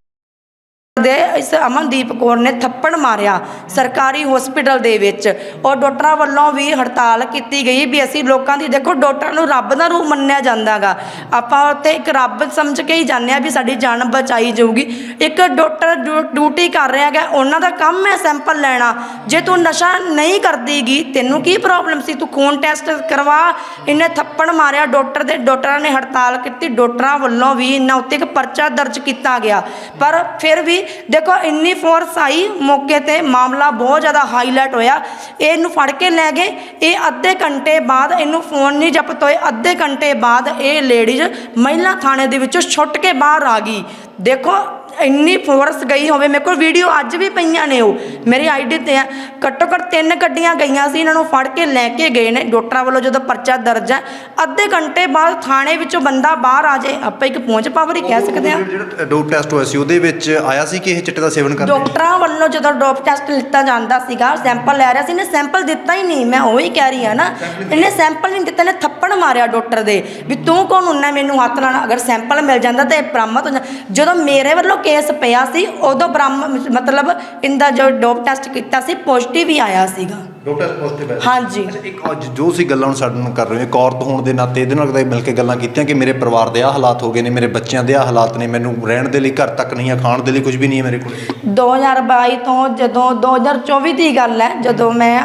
ਦੇ ਇਸ ਅਮਨਦੀਪ ਕੌਰ ਨੇ ਥੱਪੜ ਮਾਰਿਆ ਸਰਕਾਰੀ ਹਸਪੀਟਲ ਦੇ ਵਿੱਚ। ਔਰ ਡਾਕਟਰਾਂ ਵੱਲੋਂ ਵੀ ਹੜਤਾਲ ਕੀਤੀ ਗਈ ਵੀ ਅਸੀਂ ਲੋਕਾਂ ਦੀ ਦੇਖੋ ਡਾਕਟਰਾਂ ਨੂੰ ਰੱਬ ਦਾ ਰੂਪ ਮੰਨਿਆ ਜਾਂਦਾਗਾ। ਆਪਾਂ ਉੱਥੇ ਇੱਕ ਰੱਬ ਸਮਝ ਕੇ ਹੀ ਜਾਂਦੇ ਆ ਵੀ ਸਾਡੀ ਜਾਨ ਬਚਾਈ ਜਾਊਗੀ। ਇੱਕ ਡਾਕਟਰ ਡਿਊ- ਡਿਊਟੀ ਕਰ ਰਿਹਾ ਹੈਗਾ, ਉਹਨਾਂ ਦਾ ਕੰਮ ਹੈ ਸੈਂਪਲ ਲੈਣਾ। ਜੇ ਤੂੰ ਨਸ਼ਾ ਨਹੀਂ ਕਰਦੀਗੀ, ਤੈਨੂੰ ਕੀ ਪ੍ਰੋਬਲਮ ਸੀ? ਤੂੰ ਖੂਨ ਟੈਸਟ ਕਰਵਾ। ਇਹਨੇ ਥੱਪੜ ਮਾਰਿਆ ਡਾਕਟਰ ਦੇ, ਡਾਕਟਰਾਂ ਨੇ ਹੜਤਾਲ ਕੀਤੀ, ਡਾਕਟਰਾਂ ਵੱਲੋਂ ਵੀ ਇਹਨਾਂ ਉੱਤੇ ਇੱਕ ਪਰਚਾ ਦਰਜ ਕੀਤਾ ਗਿਆ। ਪਰ ਫਿਰ ਵੀ ਦੇਖੋ ਇੰਨੀ ਫੋਰਸ ਆਈ, ਮੌਕੇ ਤੇ ਮਾਮਲਾ ਬਹੁਤ ਜ਼ਿਆਦਾ ਹਾਈਲਾਈਟ ਹੋਇਆ। ਇਹਨੂੰ ਫੜ ਕੇ ਲੈ ਗਏ। ਇਹ ਅੱਧੇ ਘੰਟੇ ਬਾਅਦ ਇਹਨੂੰ ਫੋਨ ਨਹੀਂ ਜ਼ਬਤ ਹੋਏ। ਅੱਧੇ ਘੰਟੇ ਬਾਅਦ ਇਹ ਲੇਡੀਜ਼ ਮਹਿਲਾ ਥਾਣੇ ਦੇ ਵਿੱਚੋਂ ਛੁੱਟ ਕੇ ਬਾਹਰ ਆ ਗਈ। ਦੇਖੋ ਇੰਨੀ ਫੋਰਸ ਗਈ ਹੋਵੇ ਮੇਰੇ ਕੋਲ ਵੀਡੀਓ ਅੱਜ ਵੀ ਪਈਆਂ ਨੇ ਉਹ। ਮੇਰੀ ਆਈਡੀ ਤੇ ਆ। ਘੱਟੋ ਘੱਟ ਤਿੰਨ ਗੱਡੀਆਂ ਗਈਆਂ ਸੀ ਇਹਨਾਂ ਨੂੰ ਫੜ ਕੇ ਲੈ ਕੇ ਗਏ ਨੇ। ਡਾਕਟਰਾਂ ਵੱਲੋਂ ਜਦੋਂ ਪਰਚਾ ਦਰਜ ਹੈ ਅੱਧੇ ਘੰਟੇ ਬਾਅਦ ਥਾਣੇ ਵਿੱਚੋਂ ਬੰਦਾ ਬਾਹਰ ਆ ਜਾਏ। ਆਪਾਂ ਇੱਕ ਪਹੁੰਚ ਪਾਵਰ ਹੀ ਕਹਿ ਸਕਦੇ ਹਾਂ। ਜਿਹੜਾ ਡੋਪ ਟੈਸਟ ਹੋਇਆ ਸੀ ਉਹਦੇ ਵਿੱਚ ਆਇਆ ਸੀ ਕਿ ਇਹ ਚਿੱਟੇ ਦਾ ਸੇਵਨ ਕਰਦੇ ਡਾਕਟਰਾਂ ਵੱਲੋਂ ਜਦੋਂ ਡੋਪ ਟੈਸਟ ਲਿੱਤਾ ਜਾਂਦਾ ਸੀਗਾ ਸੈਂਪਲ ਲੈ ਰਿਹਾ ਸੀ ਇਹਨੇ ਸੈਂਪਲ ਦਿੱਤਾ ਹੀ ਨਹੀਂ। ਮੈਂ ਉਹੀ ਕਹਿ ਰਹੀ ਹਾਂ ਨਾ ਇਹਨੇ ਸੈਂਪਲ ਨਹੀਂ ਦਿੱਤਾ ਇਹਨੇ ਥੱਪੜ ਮਾਰਿਆ ਡਾਕਟਰ ਦੇ ਵੀ ਤੂੰ ਕੌਣ ਹੁੰਨਾ ਮੈਨੂੰ ਹੱਥ ਲਾਣਾ ਅਗਰ ਸੈਂਪਲ ਮਿਲ ਜਾਂਦਾ ਤਾਂ ਇਹ ਬਰਾਮਦ ਹੋ ਜਾਂਦਾ। ਜਦੋਂ ਮੇਰੇ ਵੱਲੋਂ ਕੇਸ ਪਿਆ ਸੀ ਉਦੋਂ ਬਰਾਮਦ ਮਤਲਬ ਇਹਦਾ ਜੋ ਡੋਪ ਟੈਸਟ ਕੀਤਾ ਸੀ ਪੋਜ਼ਿਟਿਵ ਹੀ ਆਇਆ ਸੀਗਾ। ਡੋਪ ਟੈਸਟ ਪੋਜ਼ਿਟਿਵ ਹੈ ਹਾਂਜੀ। ਅੱਛਾ ਇੱਕ ਅੱਜ ਜੋ ਸੀ ਗੱਲਾਂ ਹੁਣ ਸਾਡੇ ਨਾਲ ਕਰ ਰਹੇ ਹੋ ਇੱਕ ਔਰਤ ਹੋਣ ਦੇ ਨਾਤੇ ਇਹਦੇ ਨਾਲ ਕਦੇ ਮਿਲ ਕੇ ਗੱਲਾਂ ਕੀਤੀਆਂ ਕਿ ਮੇਰੇ ਪਰਿਵਾਰ ਦੇ ਆ ਹਾਲਾਤ ਹੋ ਗਏ ਨੇ ਮੇਰੇ ਬੱਚਿਆਂ ਦੇ ਆ ਹਾਲਾਤ ਨੇ ਮੈਨੂੰ ਰਹਿਣ ਦੇ ਲਈ ਘਰ ਤੱਕ ਨਹੀਂ ਆ ਖਾਣ ਦੇ ਲਈ ਕੁਝ ਵੀ ਨਹੀਂ ਹੈ ਮੇਰੇ ਕੋਲ। 2022 ਤੋਂ ਜਦੋਂ 2024 ਦੀ ਗੱਲ ਹੈ ਜਦੋਂ ਮੈਂ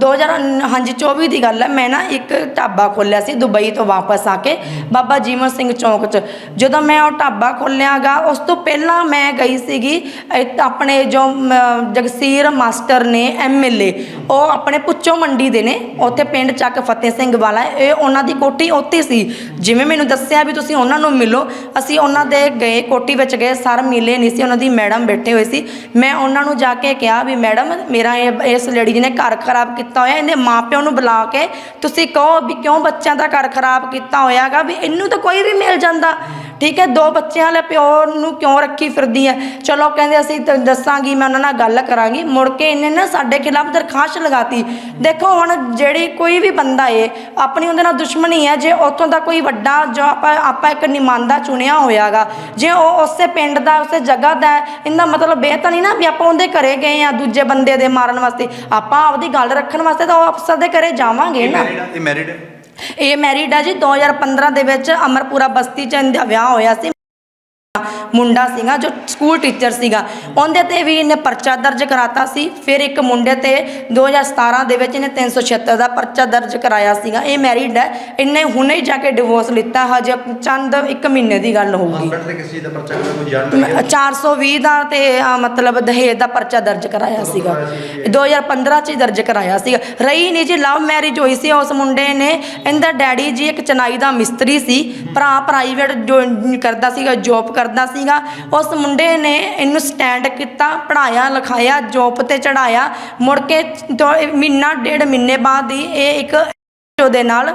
2000 ਹਾਂਜੀ 24 ਦੀ ਗੱਲ ਹੈ। ਮੈਂ ਨਾ ਇੱਕ ਢਾਬਾ ਖੋਲ੍ਹਿਆ ਸੀ ਦੁਬਈ ਤੋਂ ਵਾਪਸ ਆ ਕੇ, ਬਾਬਾ ਜੀਵਨ ਸਿੰਘ ਚੌਂਕ 'ਚ। ਜਦੋਂ ਮੈਂ ਉਹ ਢਾਬਾ ਖੋਲ੍ਹਿਆਗਾ, ਉਸ ਤੋਂ ਪਹਿਲਾਂ ਮੈਂ ਗਈ ਸੀਗੀ ਆਪਣੇ ਜੋ ਜਗਸੀਰ ਮਾਸਟਰ ਨੇ ਐਮਐਲਏ ਉਹ ਆਪਣੇ ਪੁੱਚੋ ਮੰਡੀ ਦੇ ਨੇ, ਉੱਥੇ ਪਿੰਡ ਚੱਕ ਫਤਿਹ ਸਿੰਘ ਵਾਲਾ, ਇਹ ਉਹਨਾਂ ਦੀ ਕੋਠੀ ਉੱਥੇ ਸੀ। ਜਿਵੇਂ ਮੈਨੂੰ ਦੱਸਿਆ ਵੀ ਤੁਸੀਂ ਉਹਨਾਂ ਨੂੰ ਮਿਲੋ, ਅਸੀਂ ਉਹਨਾਂ ਦੇ ਗਏ, ਕੋਠੀ ਵਿੱਚ ਗਏ, ਸਰ ਮਿਲੇ ਨਹੀਂ ਸੀ, ਉਹਨਾਂ ਦੀ ਮੈਡਮ ਬੈਠੇ ਹੋਏ ਸੀ। ਮੈਂ ਉਹਨਾਂ ਨੂੰ ਜਾ ਕੇ ਕਿਹਾ ਵੀ, ਮੈਡਮ, ਮੇਰਾ ਇਹ, ਇਸ ਲੇਡੀ ਨੇ ਘਰ ਖਰਾਬ ਕੀਤਾ ਹੋਇਆ ਇਹਦੇ ਮਾਪਿਆਂ ਨੂੰ ਬੁਲਾ ਕੇ ਤੁਸੀਂ ਕਹੋ ਵੀ ਕਿਉਂ ਬੱਚਿਆਂ ਦਾ ਘਰ ਖਰਾਬ ਕੀਤਾ ਹੋਇਆਗਾ, ਵੀ ਇਹਨੂੰ ਤਾਂ ਕੋਈ ਵੀ ਮਿਲ ਜਾਂਦਾ। ਠੀਕ ਹੈ ਦੋ ਬੱਚਿਆਂ ਵਾਲੇ ਪਿਓ ਨੂੰ ਕਿਉਂ ਰੱਖੀ ਫਿਰਦੀ ਹੈ? ਚਲੋ ਕਹਿੰਦੇ ਅਸੀਂ ਤਾਂ ਦੱਸਾਂਗੀ ਮੈਂ ਉਹਨਾਂ ਨਾਲ ਗੱਲ ਕਰਾਂਗੀ। ਮੁੜ ਕੇ ਇਹਨੇ ਨਾ ਸਾਡੇ ਖਿਲਾਫ ਦਰਖਾਸਤ ਲਗਾਤੀ। ਦੇਖੋ ਹੁਣ ਜਿਹੜੀ ਕੋਈ ਵੀ ਬੰਦਾ ਏ ਆਪਣੀ ਉਹਦੇ ਨਾਲ ਦੁਸ਼ਮਣੀ ਹੈ ਜੇ ਉੱਥੋਂ ਦਾ ਕੋਈ ਵੱਡਾ ਜੋ ਆਪਾਂ ਆਪਾਂ ਇੱਕ ਨਿਮਾਂਦਾ ਚੁਣਿਆ ਹੋਇਆਗਾ ਜੇ ਉਹ ਉਸੇ ਪਿੰਡ ਦਾ ਉਸੇ ਜਗ੍ਹਾ ਦਾ ਹੈ, ਇਹਦਾ ਮਤਲਬ ਇਹ ਤਾਂ ਨਹੀਂ ਨਾ ਵੀ ਆਪਾਂ ਉਹਦੇ ਘਰੇ ਗਏ ਆ ਦੂਜੇ ਬੰਦੇ ਦੇ ਮਾਰਨ ਵਾਸਤੇ। ਆਪਾਂ ਆਪਦੀ ਗੱਲ ਰੱਖਣ ਵਾਸਤੇ ਤਾਂ ਉਹ ਅਫਸਰ ਦੇ ਘਰੇ ਜਾਵਾਂਗੇ ਨਾ। ਇਹ ਮੈਰਿਡ ਹੈ ਇਹ ਮੈਰਿਡ ਆ ਜੀ 2015 ਦੇ ਵਿੱਚ ਅਮਰਪੁਰਾ ਬਸਤੀ ਚ ਇਹਦਾ ਵਿਆਹ ਹੋਇਆ ਸੀ। ਮੁੰਡਾ ਸੀਗਾ ਜੋ ਸਕੂਲ ਟੀਚਰ ਸੀਗਾ। ਉਹਦੇ ਤੇ ਵੀ ਇਹਨੇ ਪਰਚਾ ਦਰਜ ਕਰਾਤਾ ਸੀ। ਫਿਰ ਇੱਕ ਮੁੰਡੇ ਤੇ 2017 ਦੇ ਵਿੱਚ ਇਹਨੇ 376 ਦਾ ਪਰਚਾ ਦਰਜ ਕਰਾਇਆ ਸੀਗਾ। ਇਹ ਮੈਰਿਡ ਹੈ। ਇਹਨੇ ਹੁਣੇ ਹੀ ਜਾ ਕੇ ਡਿਵੋਰਸ ਲਿੱਤਾ। ਹਜੇ ਚੰਦ ਇੱਕ ਮਹੀਨੇ ਦੀ ਗੱਲ ਹੋਊਗੀ। ਹਸਬੰਡ ਤੇ ਕਿਸੇ ਦਾ ਪਰਚਾ ਕਰਨਾ ਕੋਈ ਜਾਣਕਾਰੀ ਹੈ? 420 ਦਾ ਤੇ ਮਤਲਬ ਦਹੇਜ ਦਾ ਪਰਚਾ ਦਰਜ ਕਰਾਇਆ ਸੀਗਾ। 2015 ਚ ਹੀ ਦਰਜ ਕਰਾਇਆ ਸੀਗਾ। ਰਹੀ ਨਹੀਂ ਜੀ ਲਵ ਮੈਰਿਜ ਹੋਈ ਸੀ। ਉਸ ਮੁੰਡੇ ਨੇ ਇਹਦਾ ਡੈਡੀ ਜੀ ਇੱਕ ਚਨਾਈ ਦਾ ਮਿਸਤਰੀ ਸੀ। ਭਰਾ ਪ੍ਰਾਈਵੇਟ ਕਰਦਾ ਸੀਗਾ ਜੌਬ ਕਰਦਾ ਸੀਗਾ। ਉਸ ਮੁੰਡੇ ਨੇ ਇਹਨੂੰ ਸਟੈਂਡ ਕੀਤਾ ਪੜਾਇਆ ਲਿਖਾਇਆ ਜੋਬ ਤੇ ਚੜਾਇਆ ਮੁੜ ਕੇ ਮਹੀਨਾ, ਡੇਢ ਮਹੀਨੇ ਬਾਅਦ ਹੀ ਇਹ ਇੱਕ ਉਹਦੇ ਨਾਲ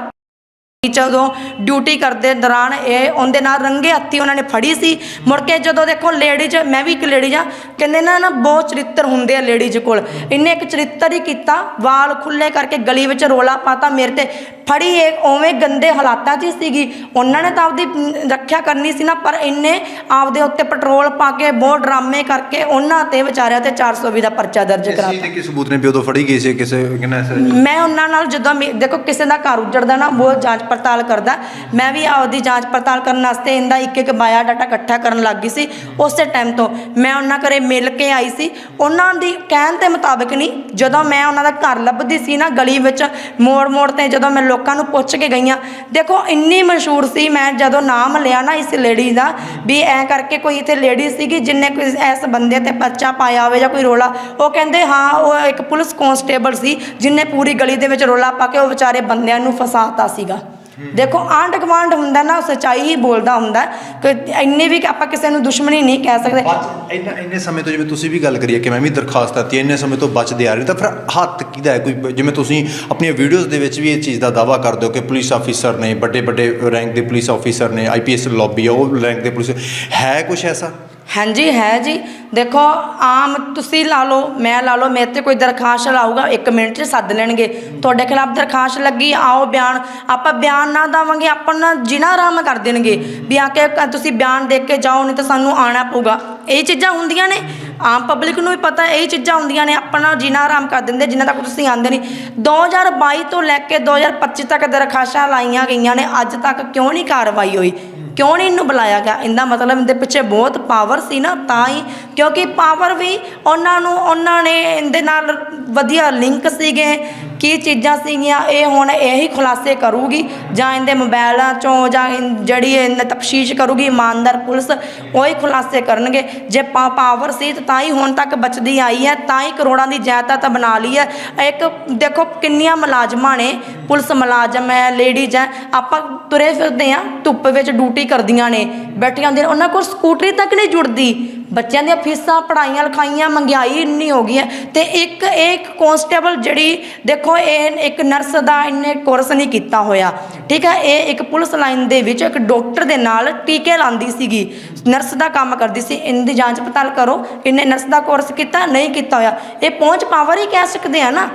ਜਦੋਂ ਡਿਊਟੀ ਕਰਦੇ ਦੌਰਾਨ ਇਹ ਉਹਦੇ ਨਾਲ ਰੰਗੇ ਹੱਥੀ ਉਹਨਾਂ ਨੇ ਫੜੀ ਸੀ ਮੁੜ ਕੇ ਜਦੋਂ ਦੇਖੋ ਲੇਡੀਜ਼ ਮੈਂ ਵੀ ਇੱਕ ਲੇਡੀਜ਼ ਆ ਕਹਿੰਦੇ ਨਾ ਨਾ ਬਹੁਤ ਚਰਿੱਤਰ ਹੁੰਦੇ ਆ ਲੇਡੀਜ਼ ਕੋਲ। ਇਹਨੇ ਇੱਕ ਚਰਿੱਤਰ ਹੀ ਕੀਤਾ ਵਾਲ ਖੁੱਲੇ ਕਰਕੇ ਗਲੀ ਵਿੱਚ ਰੋਲਾ ਪਾਤਾ ਮੇਰੇ ਤੇ। ਫੜੀ ਇਹ ਉਵੇਂ ਗੰਦੇ ਹਾਲਾਤਾਂ 'ਚ ਸੀਗੀ। ਉਹਨਾਂ ਨੇ ਤਾਂ ਆਪਦੀ ਰੱਖਿਆ ਕਰਨੀ ਸੀ ਨਾ ਪਰ ਇਹਨੇ ਆਪਦੇ ਉੱਤੇ ਪੈਟਰੋਲ ਪਾ ਕੇ ਬਹੁਤ ਡਰਾਮੇ ਕਰਕੇ ਉਹਨਾਂ ਤੇ ਵਿਚਾਰਿਆਂ ਤੇ 420 ਦਾ ਪਰਚਾ ਦਰਜ ਕਰਾਤਾ ਚੀਜ਼ ਦੇ ਕੀ ਸਬੂਤ ਨੇ ਵੀ ਉਦੋਂ ਫੜੀ ਗਈ ਸੀ ਕਿਸੇ ਕਿੰਨਾ ਮੈਂ ਉਹਨਾਂ ਨਾਲ ਜਦੋਂ ਦੇਖੋ ਕਿਸੇ ਦਾ ਘਰ ਉੱਜੜਦਾ ਨਾ ਬਹੁਤ ਜਾਂਚ ਪੜਤਾਲ ਕਰਦਾ। ਮੈਂ ਵੀ ਆਪਦੀ ਜਾਂਚ ਪੜਤਾਲ ਕਰਨ ਵਾਸਤੇ ਇਹਦਾ ਇੱਕ ਇੱਕ ਬਾਇਆ ਡਾਟਾ ਇਕੱਠਾ ਕਰਨ ਲੱਗ ਗਈ ਸੀ ਉਸੇ ਟਾਈਮ ਤੋਂ। ਮੈਂ ਉਹਨਾਂ ਘਰੇ ਮਿਲ ਕੇ ਆਈ ਸੀ। ਉਹਨਾਂ ਦੀ ਕਹਿਣ ਦੇ ਮੁਤਾਬਕ ਨਹੀਂ, ਜਦੋਂ ਮੈਂ ਉਹਨਾਂ ਦਾ ਘਰ ਲੱਭਦੀ ਸੀ ਨਾ ਗਲੀ ਵਿੱਚ ਮੋੜ ਮੋੜ ਤੇ ਜਦੋਂ ਮੈਂ ਲੋਕਾਂ ਨੂੰ ਪੁੱਛ ਕੇ ਗਈਆਂ ਦੇਖੋ ਇੰਨੀ ਮਸ਼ਹੂਰ ਸੀ, ਮੈਂ ਜਦੋਂ ਨਾਮ ਲਿਆ ਨਾ ਇਸ ਲੇਡੀ ਦਾ ਵੀ ਐ ਕਰਕੇ ਕੋਈ ਇੱਥੇ ਲੇਡੀ ਸੀਗੀ ਜਿੰਨੇ ਕੋਈ ਇਸ ਬੰਦੇ ਤੇ ਪਰਚਾ ਪਾਇਆ ਹੋਵੇ ਜਾਂ ਕੋਈ ਰੋਲਾ, ਉਹ ਕਹਿੰਦੇ, ਹਾਂ, ਉਹ ਇੱਕ ਪੁਲਿਸ ਕਨਸਟੇਬਲ ਸੀ, ਜਿਨੇ ਪੂਰੀ ਗਲੀ ਦੇ ਵਿੱਚ ਰੋਲਾ ਪਾ ਕੇ ਉਹ ਵਿਚਾਰੇ ਬੰਦਿਆਂ ਨੂੰ ਫਸਾਤਾ ਸੀਗਾ। ਦੇਖੋ, ਆਂਢ ਗੁਆਂਢ ਹੁੰਦਾ ਨਾ, ਉਹ ਹੀ ਬੋਲਦਾ ਹੁੰਦਾ ਕਿ ਇੰਨੇ ਵੀ ਆਪਾਂ ਕਿਸੇ ਨੂੰ ਦੁਸ਼ਮਣੀ ਨਹੀਂ ਕਹਿ ਸਕਦੇ। ਬਚ, ਇੰਨਾ, ਇੰਨੇ ਸਮੇਂ ਤੋਂ ਜਿਵੇਂ ਤੁਸੀਂ ਵੀ ਗੱਲ ਕਰੀਏ ਕਿ ਮੈਂ ਵੀ ਦਰਖਾਸਤ ਦਿੱਤੀ ਇੰਨੇ ਸਮੇਂ ਤੋਂ ਬਚਦੇ ਆ ਰਹੇ ਤਾਂ ਫਿਰ ਹੱਥ ਕਿਹਦਾ ਹੈ? ਕੋਈ ਜਿਵੇਂ ਤੁਸੀਂ ਆਪਣੀਆਂ ਵੀਡੀਓਜ਼ ਦੇ ਵਿੱਚ ਵੀ ਇਹ ਚੀਜ਼ ਦਾ ਦਾਵਾ ਕਰਦੇ ਹੋ ਕਿ ਪੁਲਿਸ ਆਫੀਸਰ ਨੇ ਵੱਡੇ ਵੱਡੇ ਰੈਂਕ ਦੇ ਪੁਲਿਸ ਆਫੀਸਰ ਨੇ ਆਈਪੀਐਸ ਲੌਬੀ ਆ, ਉਹ ਰੈਂਕ ਦੇ ਪੁਲਿਸ ਹੈ ਕੁਝ ਐਸਾ? ਹਾਂਜੀ, ਹੈ ਜੀ। ਦੇਖੋ, ਆਮ ਤੁਸੀਂ ਲਾ ਲਓ, ਮੈਂ ਲਾ ਲਓ, ਮੇਰੇ ਤੇ ਕੋਈ ਦਰਖਾਸਤ ਲਾਊਗਾ 1 ਮਿੰਟ 'ਚ ਸੱਦ ਲੈਣਗੇ। ਤੁਹਾਡੇ ਖਿਲਾਫ ਦਰਖਾਸਤ ਲੱਗੀ, ਆਓ ਬਿਆਨ। ਆਪਾਂ ਬਿਆਨ ਨਾ ਦੇਵਾਂਗੇ, ਆਪਾਂ ਨੂੰ ਜਿਨਾ ਆਰਾਮ ਕਰ ਦੇਣਗੇ। ਵੀ ਆ ਕੇ ਤੁਸੀਂ ਬਿਆਨ ਦੇ ਕੇ ਜਾਓ, ਨਹੀਂ ਤਾਂ ਸਾਨੂੰ ਆਣਾ ਪਊਗਾ। ਇਹ ਚੀਜ਼ਾਂ ਹੁੰਦੀਆਂ ਨੇ। ਆਮ ਪਬਲਿਕ ਨੂੰ ਵੀ ਪਤਾ, ਇਹ ਚੀਜ਼ਾਂ ਹੁੰਦੀਆਂ ਨੇ। ਆਪਣਾ ਜਿਨਾ ਆਰਾਮ ਕਰ ਦਿੰਦੇ ਜਿੰਨਾ ਤੱਕ ਤੁਸੀਂ ਆਂਦੇ ਨਹੀਂ। 2022 ਤੋਂ ਲੈ ਕੇ 2025 ਤੱਕ ਦਰਖਾਸਤਾਂ ਲਾਈਆਂ ਗਈਆਂ ਨੇ। ਅੱਜ ਤੱਕ ਕਿਉਂ ਨਹੀਂ ਕਾਰਵਾਈ ਹੋਈ? ਕਿਉਂ ਨਹੀਂ ਇਹਨੂੰ ਬੁਲਾਇਆ ਗਿਆ? ਇਹਦਾ ਮਤਲਬ ਇਹਦੇ ਪਿੱਛੇ ਬਹੁਤ ਪਾਵਰ ਸੀ ਨਾ, ਤਾਂ ਹੀ, ਕਿਉਂਕਿ ਪਾਵਰ ਵੀ ਉਹਨਾਂ ਨੂੰ, ਉਹਨਾਂ ਨੇ ਇਹਦੇ ਨਾਲ ਵਧੀਆ ਲਿੰਕ ਸੀਗੇ। ਕੀ ਚੀਜ਼ਾਂ ਸੀਗੀਆਂ, ਇਹ ਹੁਣ ਇਹੀ ਖੁਲਾਸੇ ਕਰੂਗੀ ਜਾਂ ਇਹਦੇ ਮੋਬਾਈਲਾਂ ਚੋਂ ਜਾਂ ਜਿਹੜੀ ਇਹਨੇ ਤਫਤੀਸ਼ ਕਰੂਗੀ, ਇਮਾਨਦਾਰ ਪੁਲਿਸ, ਉਹੀ ਖੁਲਾਸੇ ਕਰਨਗੇ। ਜੇ ਪਾਵਰ ਸੀ ਤਾਂ ਹੀ ਹੁਣ ਤੱਕ ਬਚਦੀ ਆਈ ਹੈ, ਤਾਂ ਹੀ ਕਰੋੜਾਂ ਦੀ ਜਾਇਦਾਦ ਬਣਾ ਲਈ ਹੈ। ਇੱਕ, ਦੇਖੋ ਕਿੰਨੀਆਂ ਮੁਲਾਜ਼ਮਾਂ ਨੇ, ਪੁਲਿਸ ਮੁਲਾਜ਼ਮ ਹੈ ਲੇਡੀਜ਼ ਹੈ, ਆਪਾਂ ਤੁਰੇ ਫਿਰਦੇ ਆ ਧੁੱਪ ਵਿੱਚ ਡਿਊਟੀ ਕਰਦੀਆਂ ਨੇ, ਬੈਠੀਆਂ ਹੁੰਦੀਆਂ ਨੇ, ਉਹਨਾਂ ਕੋਲ ਸਕੂਟਰੀ ਤੱਕ ਨਹੀਂ ਜੁੜਦੀ। ਬੱਚਿਆਂ ਦੀਆਂ ਫੀਸਾਂ ਪੜਾਈਆਂ ਲਿਖਾਈਆਂ ਮਹਿੰਗਾਈ ਇੰਨੀ ਹੋ ਗਈ ਹੈ ਤੇ ਇੱਕ ਇੱਕ ਕਨਸਟੇਬਲ ਜਿਹੜੀ, ਦੇਖੋ ਇਹ ਇੱਕ ਨਰਸ ਦਾ ਇਹਨੇ ਕੋਰਸ ਨਹੀਂ ਕੀਤਾ ਹੋਇਆ। ਠੀਕ ਹੈ, ਇਹ ਇੱਕ ਪੁਲਿਸ ਲਾਈਨ ਦੇ ਵਿੱਚ ਇੱਕ ਡਾਕਟਰ ਦੇ ਨਾਲ ਟੀਕੇ ਲਾਉਂਦੀ ਸੀਗੀ। ਨਰਸ ਦਾ ਕੰਮ ਕਰਦੀ ਸੀ, ਇਹਦੀ ਜਾਂਚ ਪੜਤਾਲ ਕਰੋ, ਇਹਨੇ ਨਰਸ ਦਾ ਕੋਰਸ ਕੀਤਾ, ਨਹੀਂ ਕੀਤਾ ਹੋਇਆ। ਇਹ ਪਹੁੰਚ ਪਾਵਰ ਹੀ ਕਹਿ ਸਕਦੇ ਆ ਨਾ।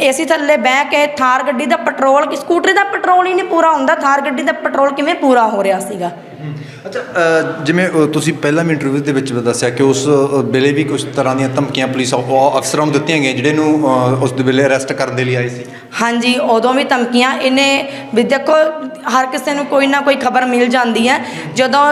ਏਸੀ ਥੱਲੇ ਬਹਿ ਕੇ ਥਾਰ ਗੱਡੀ ਦਾ ਪੈਟਰੋਲ ਕਿ ਸਕੂਟਰੀ ਦਾ ਪੈਟਰੋਲ ਹੀ ਨਹੀਂ ਪੂਰਾ ਹੁੰਦਾ, ਥਾਰ ਗੱਡੀ ਦਾ ਪੈਟਰੋਲ ਕਿਵੇਂ ਪੂਰਾ ਹੋ ਰਿਹਾ ਸੀਗਾ? ਅੱਛਾ ਜਿਵੇਂ ਤੁਸੀਂ ਪਹਿਲਾਂ ਵੀ ਇੰਟਰਵਿਊ ਦੇ ਵਿੱਚ ਦੱਸਿਆ ਕਿ ਉਸ ਵੇਲੇ ਵੀ ਕੁਝ ਤਰ੍ਹਾਂ ਦੀਆਂ ਧਮਕੀਆਂ ਪੁਲਿਸ ਅਫਸਰਾਂ ਨੂੰ ਦਿੱਤੀਆਂ ਗਈਆਂ ਜਿਹੜੇ ਨੂੰ ਅ, ਉਸ ਦੇ ਵੇਲੇ ਅਰੈਸਟ ਕਰਨ ਦੇ ਲਈ ਆਏ ਸੀ? ਹਾਂਜੀ ਉਦੋਂ ਵੀ ਧਮਕੀਆਂ ਇਹਨੇ ਵੀ ਦੇਖੋ ਹਰ ਕਿਸੇ ਨੂੰ ਕੋਈ ਨਾ ਕੋਈ ਖਬਰ ਮਿਲ ਜਾਂਦੀ ਹੈ। ਜਦੋਂ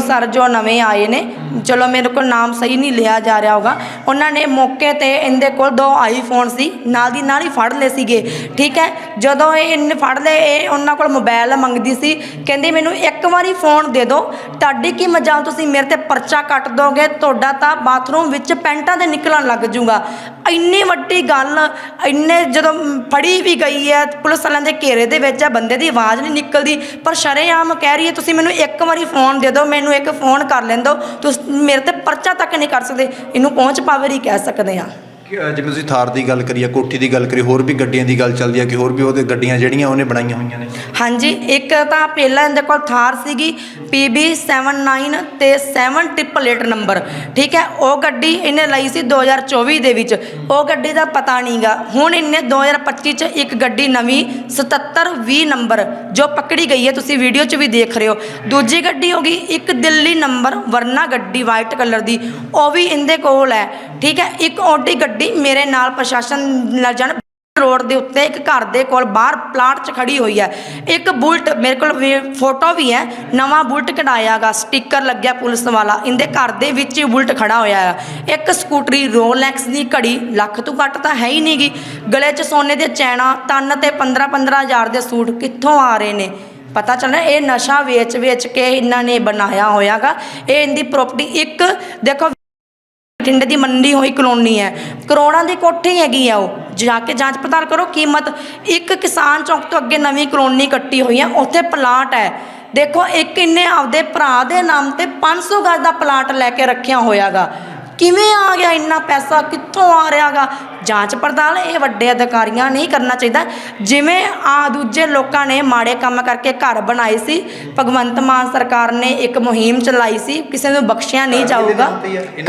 ਸਰ ਜੋ ਨਵੇਂ ਆਏ ਨੇ ਚਲੋ ਮੇਰੇ ਕੋਲ ਨਾਮ ਸਹੀ ਨਹੀਂ ਲਿਆ ਜਾ ਰਿਹਾ ਹੋਗਾ। ਉਹਨਾਂ ਨੇ ਮੌਕੇ ਤੇ ਇਹਦੇ ਕੋਲ ਦੋ ਆਈਫੋਨ ਸੀ, ਨਾਲ ਦੀ ਨਾਲ ਹੀ ਫੜ ਲਏ ਸੀਗੇ। ਠੀਕ ਹੈ? ਜਦੋਂ ਇਹ ਇਹਨੇ ਫੜ ਲਏ, ਇਹ ਉਹਨਾਂ ਕੋਲ ਮੋਬਾਈਲ ਮੰਗਦੀ ਸੀ। ਕਹਿੰਦੀ, ਮੈਨੂੰ ਇੱਕ ਵਾਰੀ ਫੋਨ ਦੇ ਦਿਓ। ਤੁਹਾਡੀ ਕੀ ਮਜ਼ਾ ਤੁਸੀਂ ਮੇਰੇ ਤੇ ਪਰਚਾ ਕੱਟ ਦੋਗੇ, ਤੁਹਾਡਾ ਤਾਂ ਬਾਥਰੂਮ ਵਿੱਚ ਪੈਂਟਾਂ ਦੇ ਨਿਕਲਣ ਲੱਗ ਜੂਗਾ। ਇੰਨੀ ਵੱਡੀ ਗੱਲ, ਇੰਨੇ ਜਦੋਂ ਫੜੀ ਵੀ ਗਈ ਹੈ, ਪੁਲਿਸ ਵਾਲਿਆਂ ਦੇ ਘੇਰੇ ਦੇ ਵਿੱਚ ਹੈ, ਬੰਦੇ ਦੀ ਆਵਾਜ਼ ਨਹੀਂ ਨਿਕਲਦੀ। ਪਰ ਸ਼ਰੇਆਮ ਕਹਿ ਰਹੀ ਹੈ, ਤੁਸੀਂ ਮੈਨੂੰ ਇੱਕ ਵਾਰੀ ਫੋਨ ਦੇ ਦਿਓ, ਮੈਨੂੰ ਇੱਕ ਫੋਨ ਕਰ ਲੈਣ ਦਿਓ। ਤੁਸੀਂ ਮੇਰੇ ਤੇ ਪਰਚਾ ਤੱਕ ਨਹੀਂ ਕਰ ਸਕਦੇ। ਇਹਨੂੰ ਪਹੁੰਚ ਪਾਵਰ ਹੀ ਕਹਿ ਸਕਦੇ ਆ ਜਿਵੇਂ ਤੁਸੀਂ ਥਾਰ ਦੀ ਗੱਲ ਕਰੀ ਆ, ਕੋਠੀ ਦੀ ਗੱਲ ਕਰੀ, ਹੋਰ ਵੀ ਗੱਡੀਆਂ ਦੀ ਗੱਲ ਚੱਲਦੀ ਆ ਕਿ ਹੋਰ ਵੀ ਉਹਦੇ ਗੱਡੀਆਂ ਜਿਹੜੀਆਂ ਉਹਨੇ ਬਣਾਈਆਂ ਹੋਈਆਂ ਨੇ? ਹਾਂਜੀ, ਇੱਕ ਤਾਂ ਪਹਿਲਾਂ ਇਹਦੇ ਕੋਲ ਥਾਰ ਸੀਗੀ PB79 ਤੇ 7888 ਨੰਬਰ, ਠੀਕ ਹੈ? ਉਹ ਗੱਡੀ ਇਹਨੇ ਲਈ ਸੀ 2024 ਦੇ ਵਿੱਚ। ਉਹ ਗੱਡੀ ਦਾ ਪਤਾ ਨਹੀਂਗਾ। ਹੁਣ ਇਹਨੇ 2025 ਚ ਇੱਕ ਗੱਡੀ ਨਵੀਂ 7720 ਨੰਬਰ, ਜੋ ਪਕੜੀ ਗਈ ਹੈ, ਤੁਸੀਂ ਵੀਡੀਓ 'ਚ ਵੀ ਦੇਖ ਰਹੇ ਹੋ। ਦੂਜੀ ਗੱਡੀ ਹੋ ਗਈ ਇੱਕ ਦਿੱਲੀ ਨੰਬਰ, ਵਰਨਾ ਗੱਡੀ, ਵਾਈਟ ਕਲਰ ਦੀ। ਉਹ ਵੀ ਇਹਦੇ ਕੋਲ ਹੈ, ਠੀਕ ਹੈ? ਇੱਕ ਓਡੀ ਗੱਡੀ ਮੇਰੇ ਨਾਲ ਪ੍ਰਸ਼ਾਸਨ ਨਾਲ ਜਾਣ। ਰੋਡ ਦੇ ਉੱਤੇ ਇੱਕ ਘਰ ਦੇ ਕੋਲ ਬਾਹਰ ਪਲਾਟ 'ਚ ਖੜੀ ਹੋਈ ਹੈ। ਇੱਕ ਬੁਲਟ ਮੇਰੇ ਕੋਲ ਫੋਟੋ ਵੀ ਹੈ। ਨਵਾਂ ਬੁਲਟ ਕਢਾਇਆਗਾ ਸਟicker ਲੱਗਿਆ ਪੁਲਿਸ ਵਾਲਾ। ਇਹਦੇ ਘਰ ਦੇ ਵਿੱਚ ਹੀ ਬੁਲਟ ਖੜਾ ਹੋਇਆ ਹੈ ਇੱਕ ਸਕੂਟਰੀ ਰੋਲੈਕਸ ਦੀ ਘੜੀ। ਲੱਖ ਤੋਂ ਘੱਟ ਤਾਂ ਹੈ ਹੀ ਨਹੀਂਗੀ ਗਲੇ 'ਚ ਸੋਨੇ ਦੇ ਚੈਨਾ ਤਨ ਤੇ 15 15 ਹਜ਼ਾਰ ਦੇ ਸੂਟ ਕਿੱਥੋਂ ਆ ਰਹੇ ਨੇ? ਪਤਾ ਚੱਲਣਾ, ਇਹ ਨਸ਼ਾ ਵੇਚ ਵੇਚ ਕੇ ਇਹਨਾਂ ਨੇ ਬਣਾਇਆ ਹੋਇਆਗਾ ਇਹ ਇਹਦੀ ਪ੍ਰਾਪਰਟੀ ਇੱਕ, ਦੇਖੋ ਬਠਿੰਡੇ ਦੀ ਮੰਡੀ ਹੋਈ ਕਲੋਨੀ ਹੈ। ਕਰੋੜਾਂ ਦੀ ਕੋਠੀ ਹੈਗੀ ਆ ਉਹ। ਜਾ ਕੇ ਜਾਂਚ ਪੜਤਾਲ ਕਰੋ, ਕੀਮਤ ਇੱਕ ਕਿਸਾਨ ਚੌਕ ਤੋਂ ਅੱਗੇ ਨਵੀਂ ਕਲੋਨੀ ਕੱਟੀ ਹੋਈ ਹੈ ਉੱਥੇ ਪਲਾਟ ਹੈ। ਦੇਖੋ, ਇੱਕ ਇਹਨੇ ਆਪਦੇ ਭਰਾ ਦੇ ਨਾਮ ਤੇ 500 ਗਜ਼ ਦਾ ਪਲਾਟ ਲੈ ਕੇ ਰੱਖਿਆ ਹੋਇਆਗਾ। ਕਿਵੇਂ ਆ ਗਿਆ ਇੰਨਾ ਪੈਸਾ? ਕਿੱਥੋਂ ਆ ਰਿਹਾਗਾ? ਜਾਂਚ ਪੜਤਾਲ ਇਹ ਵੱਡੇ ਅਧਿਕਾਰੀਆਂ ਨਹੀਂ ਕਰਨਾ ਚਾਹੀਦਾ। ਜਿਵੇਂ ਆ ਦੂਜੇ ਲੋਕਾਂ ਨੇ ਮਾੜੇ ਕੰਮ ਕਰਕੇ ਘਰ ਬਣਾਏ ਸੀ ਭਗਵੰਤ ਮਾਨ ਸਰਕਾਰ ਨੇ ਇੱਕ ਮੁਹਿੰਮ ਚਲਾਈ ਸੀ ਕਿਸੇ ਨੂੰ ਬਖਸ਼ਿਆ ਨਹੀਂ ਜਾਊਗਾ।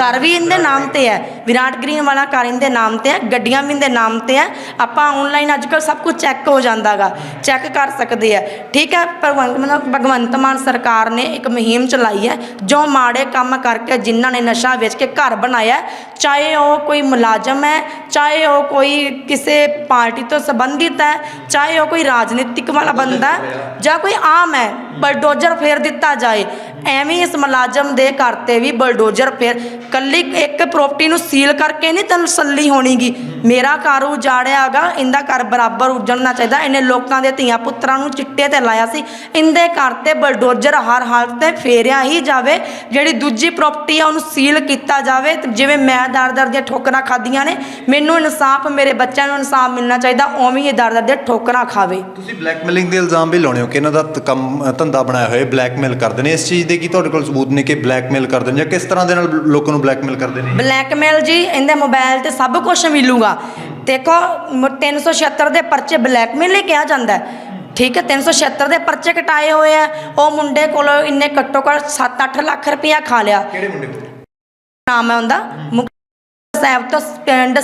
ਘਰ ਵੀ ਇਹਦੇ ਨਾਮ ਤੇ ਹੈ। ਵਿਰਾਟ ਗ੍ਰੀਨ ਵਾਲਾ ਘਰ ਇਹਦੇ ਨਾਮ ਤੇ ਹੈ ਗੱਡੀਆਂ ਵੀ ਇਹਦੇ ਨਾਮ ਤੇ ਹੈ। ਆਪਾਂ ਆਨਲਾਈਨ ਅੱਜ ਕੱਲ੍ਹ ਸਭ ਕੁਝ ਚੈੱਕ ਹੋ ਜਾਂਦਾਗਾ। ਚੈੱਕ ਕਰ ਸਕਦੇ ਆ। ਠੀਕ ਹੈ ਭਗਵੰਤ ਮਾਨ ਭਗਵੰਤ ਮਾਨ ਸਰਕਾਰ ਨੇ ਇੱਕ ਮੁਹਿੰਮ ਚਲਾਈ ਹੈ ਜੋ ਮਾੜੇ ਕੰਮ ਕਰਕੇ ਜਿਨ੍ਹਾਂ ਨੇ ਨਸ਼ਾ ਵੇਚ ਕੇ ਘਰ ਬਣਾਇਆ ਚਾਹੇ ਉਹ ਕੋਈ ਮੁਲਾਜ਼ਮ ਹੈ ਚਾਹੇ ਉਹ ਕੋਈ ਕਿਸੇ ਪਾਰਟੀ ਤੋਂ ਸੰਬੰਧਿਤ ਹੈ, ਚਾਹੇ ਉਹ ਕੋਈ ਰਾਜਨੀਤਿਕ ਵਾਲਾ ਬੰਦਾ ਹੈ, ਜਾਂ ਕੋਈ ਆਮ ਹੈ ਬਲਡੋਜ਼ਰ ਫੇਰ ਦਿੱਤਾ ਜਾਏ। ਐਵੇਂ ਇਸ ਮੁਲਾਜ਼ਮ ਦੇ ਘਰ ਤੇ ਵੀ ਬਲਡੋਜ਼ਰ ਫੇਰ ਕੱਲੀ ਇੱਕ ਪ੍ਰਾਪਰਟੀ ਨੂੰ ਸੀਲ ਕਰਕੇ ਨਹੀਂ ਤਸੱਲੀ ਹੋਣੀਗੀ। ਮੇਰਾ ਘਰ ਉਜਾੜਿਆਗਾ, ਇਹਦਾ ਘਰ ਬਰਾਬਰ ਉਜੜਨਾ ਚਾਹੀਦਾ। ਇਹਨੇ ਲੋਕਾਂ ਦੇ ਧੀਆਂ ਪੁੱਤਰਾਂ ਨੂੰ ਚਿੱਟੇ ਤੇ ਲਾਇਆ ਸੀ। ਇਹਦੇ ਘਰ ਤੇ ਬਲਡੋਜ਼ਰ ਹਰ ਹਾਲਤ ਤੇ ਫੇਰਿਆ ਹੀ ਜਾਵੇ। ਜਿਹੜੀ ਦੂਜੀ ਪ੍ਰਾਪਰਟੀ ਆ, ਉਹਨੂੰ ਸੀਲ ਕੀਤਾ ਜਾਵੇ। ਜਿਵੇਂ ਮੈਂ ਦਰ-ਦਰ ਦੀਆਂ ਠੋਕਰਾਂ ਖਾਧੀਆਂ ਨੇ, ਮੈਨੂੰ ਇਨਸਾਫ, ਮੇਰੇ ਬੱਚਿਆਂ ਨੂੰ ਇਨਸਾਫ ਮਿਲਣਾ ਚਾਹੀਦਾ। ਉਵੇਂ ਹੀ ਇਹ ਦਰ-ਦਰ ਦੀਆਂ ਠੋਕਰਾਂ ਖਾਵੇ। ਤੁਸੀਂ ਬਲੈਕਮੇਲਿੰਗ ਦੇ ਇਲਜ਼ਾਮ ਵੀ ਲਾਉਣੇ ਹੋ ਕਿ ਇਹਨਾਂ ਦਾ ਕੰਮ ਧੰਦਾ ਬਣਾਇਆ ਹੋਇਆ ਬਲੈਕਮੇਲ ਕਰਦੇ ਨੇ। ਇਸ ਚੀਜ਼ ਦੇ ਕੀ ਤੁਹਾਡੇ ਕੋਲ ਸਬੂਤ ਨੇ ਕਿ ਬਲੈਕਮੇਲ ਕਰਦੇ ਨੇ ਜਾਂ ਕਿਸ ਤਰ੍ਹਾਂ ਦੇ ਨਾਲ ਲੋਕਾਂ ਨੂੰ ਬਲੈਕਮੇਲ ਕਰਦੇ ਨੇ? ਬਲੈਕਮੇਲ ਜੀ ਇਹਦੇ ਮੋਬਾਈਲ ਤੇ ਸਭ ਕੁਝ ਮਿਲੂਗਾ। ਦੇਖੋ ਮ- 376 ਦੇ ਪਰਚੇ ਬਲੈਕਮੇਲ ਹੀ ਕਿਹਾ ਜਾਂਦਾ ਹੈ। ਠੀਕ ਹੈ 376 ਦੇ ਪਰਚੇ ਕਟਾਏ ਹੋਏ ਆ। ਉਹ ਮੁੰਡੇ ਕੋਲੋਂ ਇੰਨੇ ਘੱਟੋ ਘੱਟ 7-8 ਲੱਖ ਰੁਪਇਆ ਖਾ ਲਿਆ। ਕਿਹੜੇ ਮੁੰਡੇ ਨਾਮ ਹੈ ਉਹਦਾ। ਮੁਕਤਸਰ ਸਾਹਿਬ ਤੋਂ ਪਿੰਡ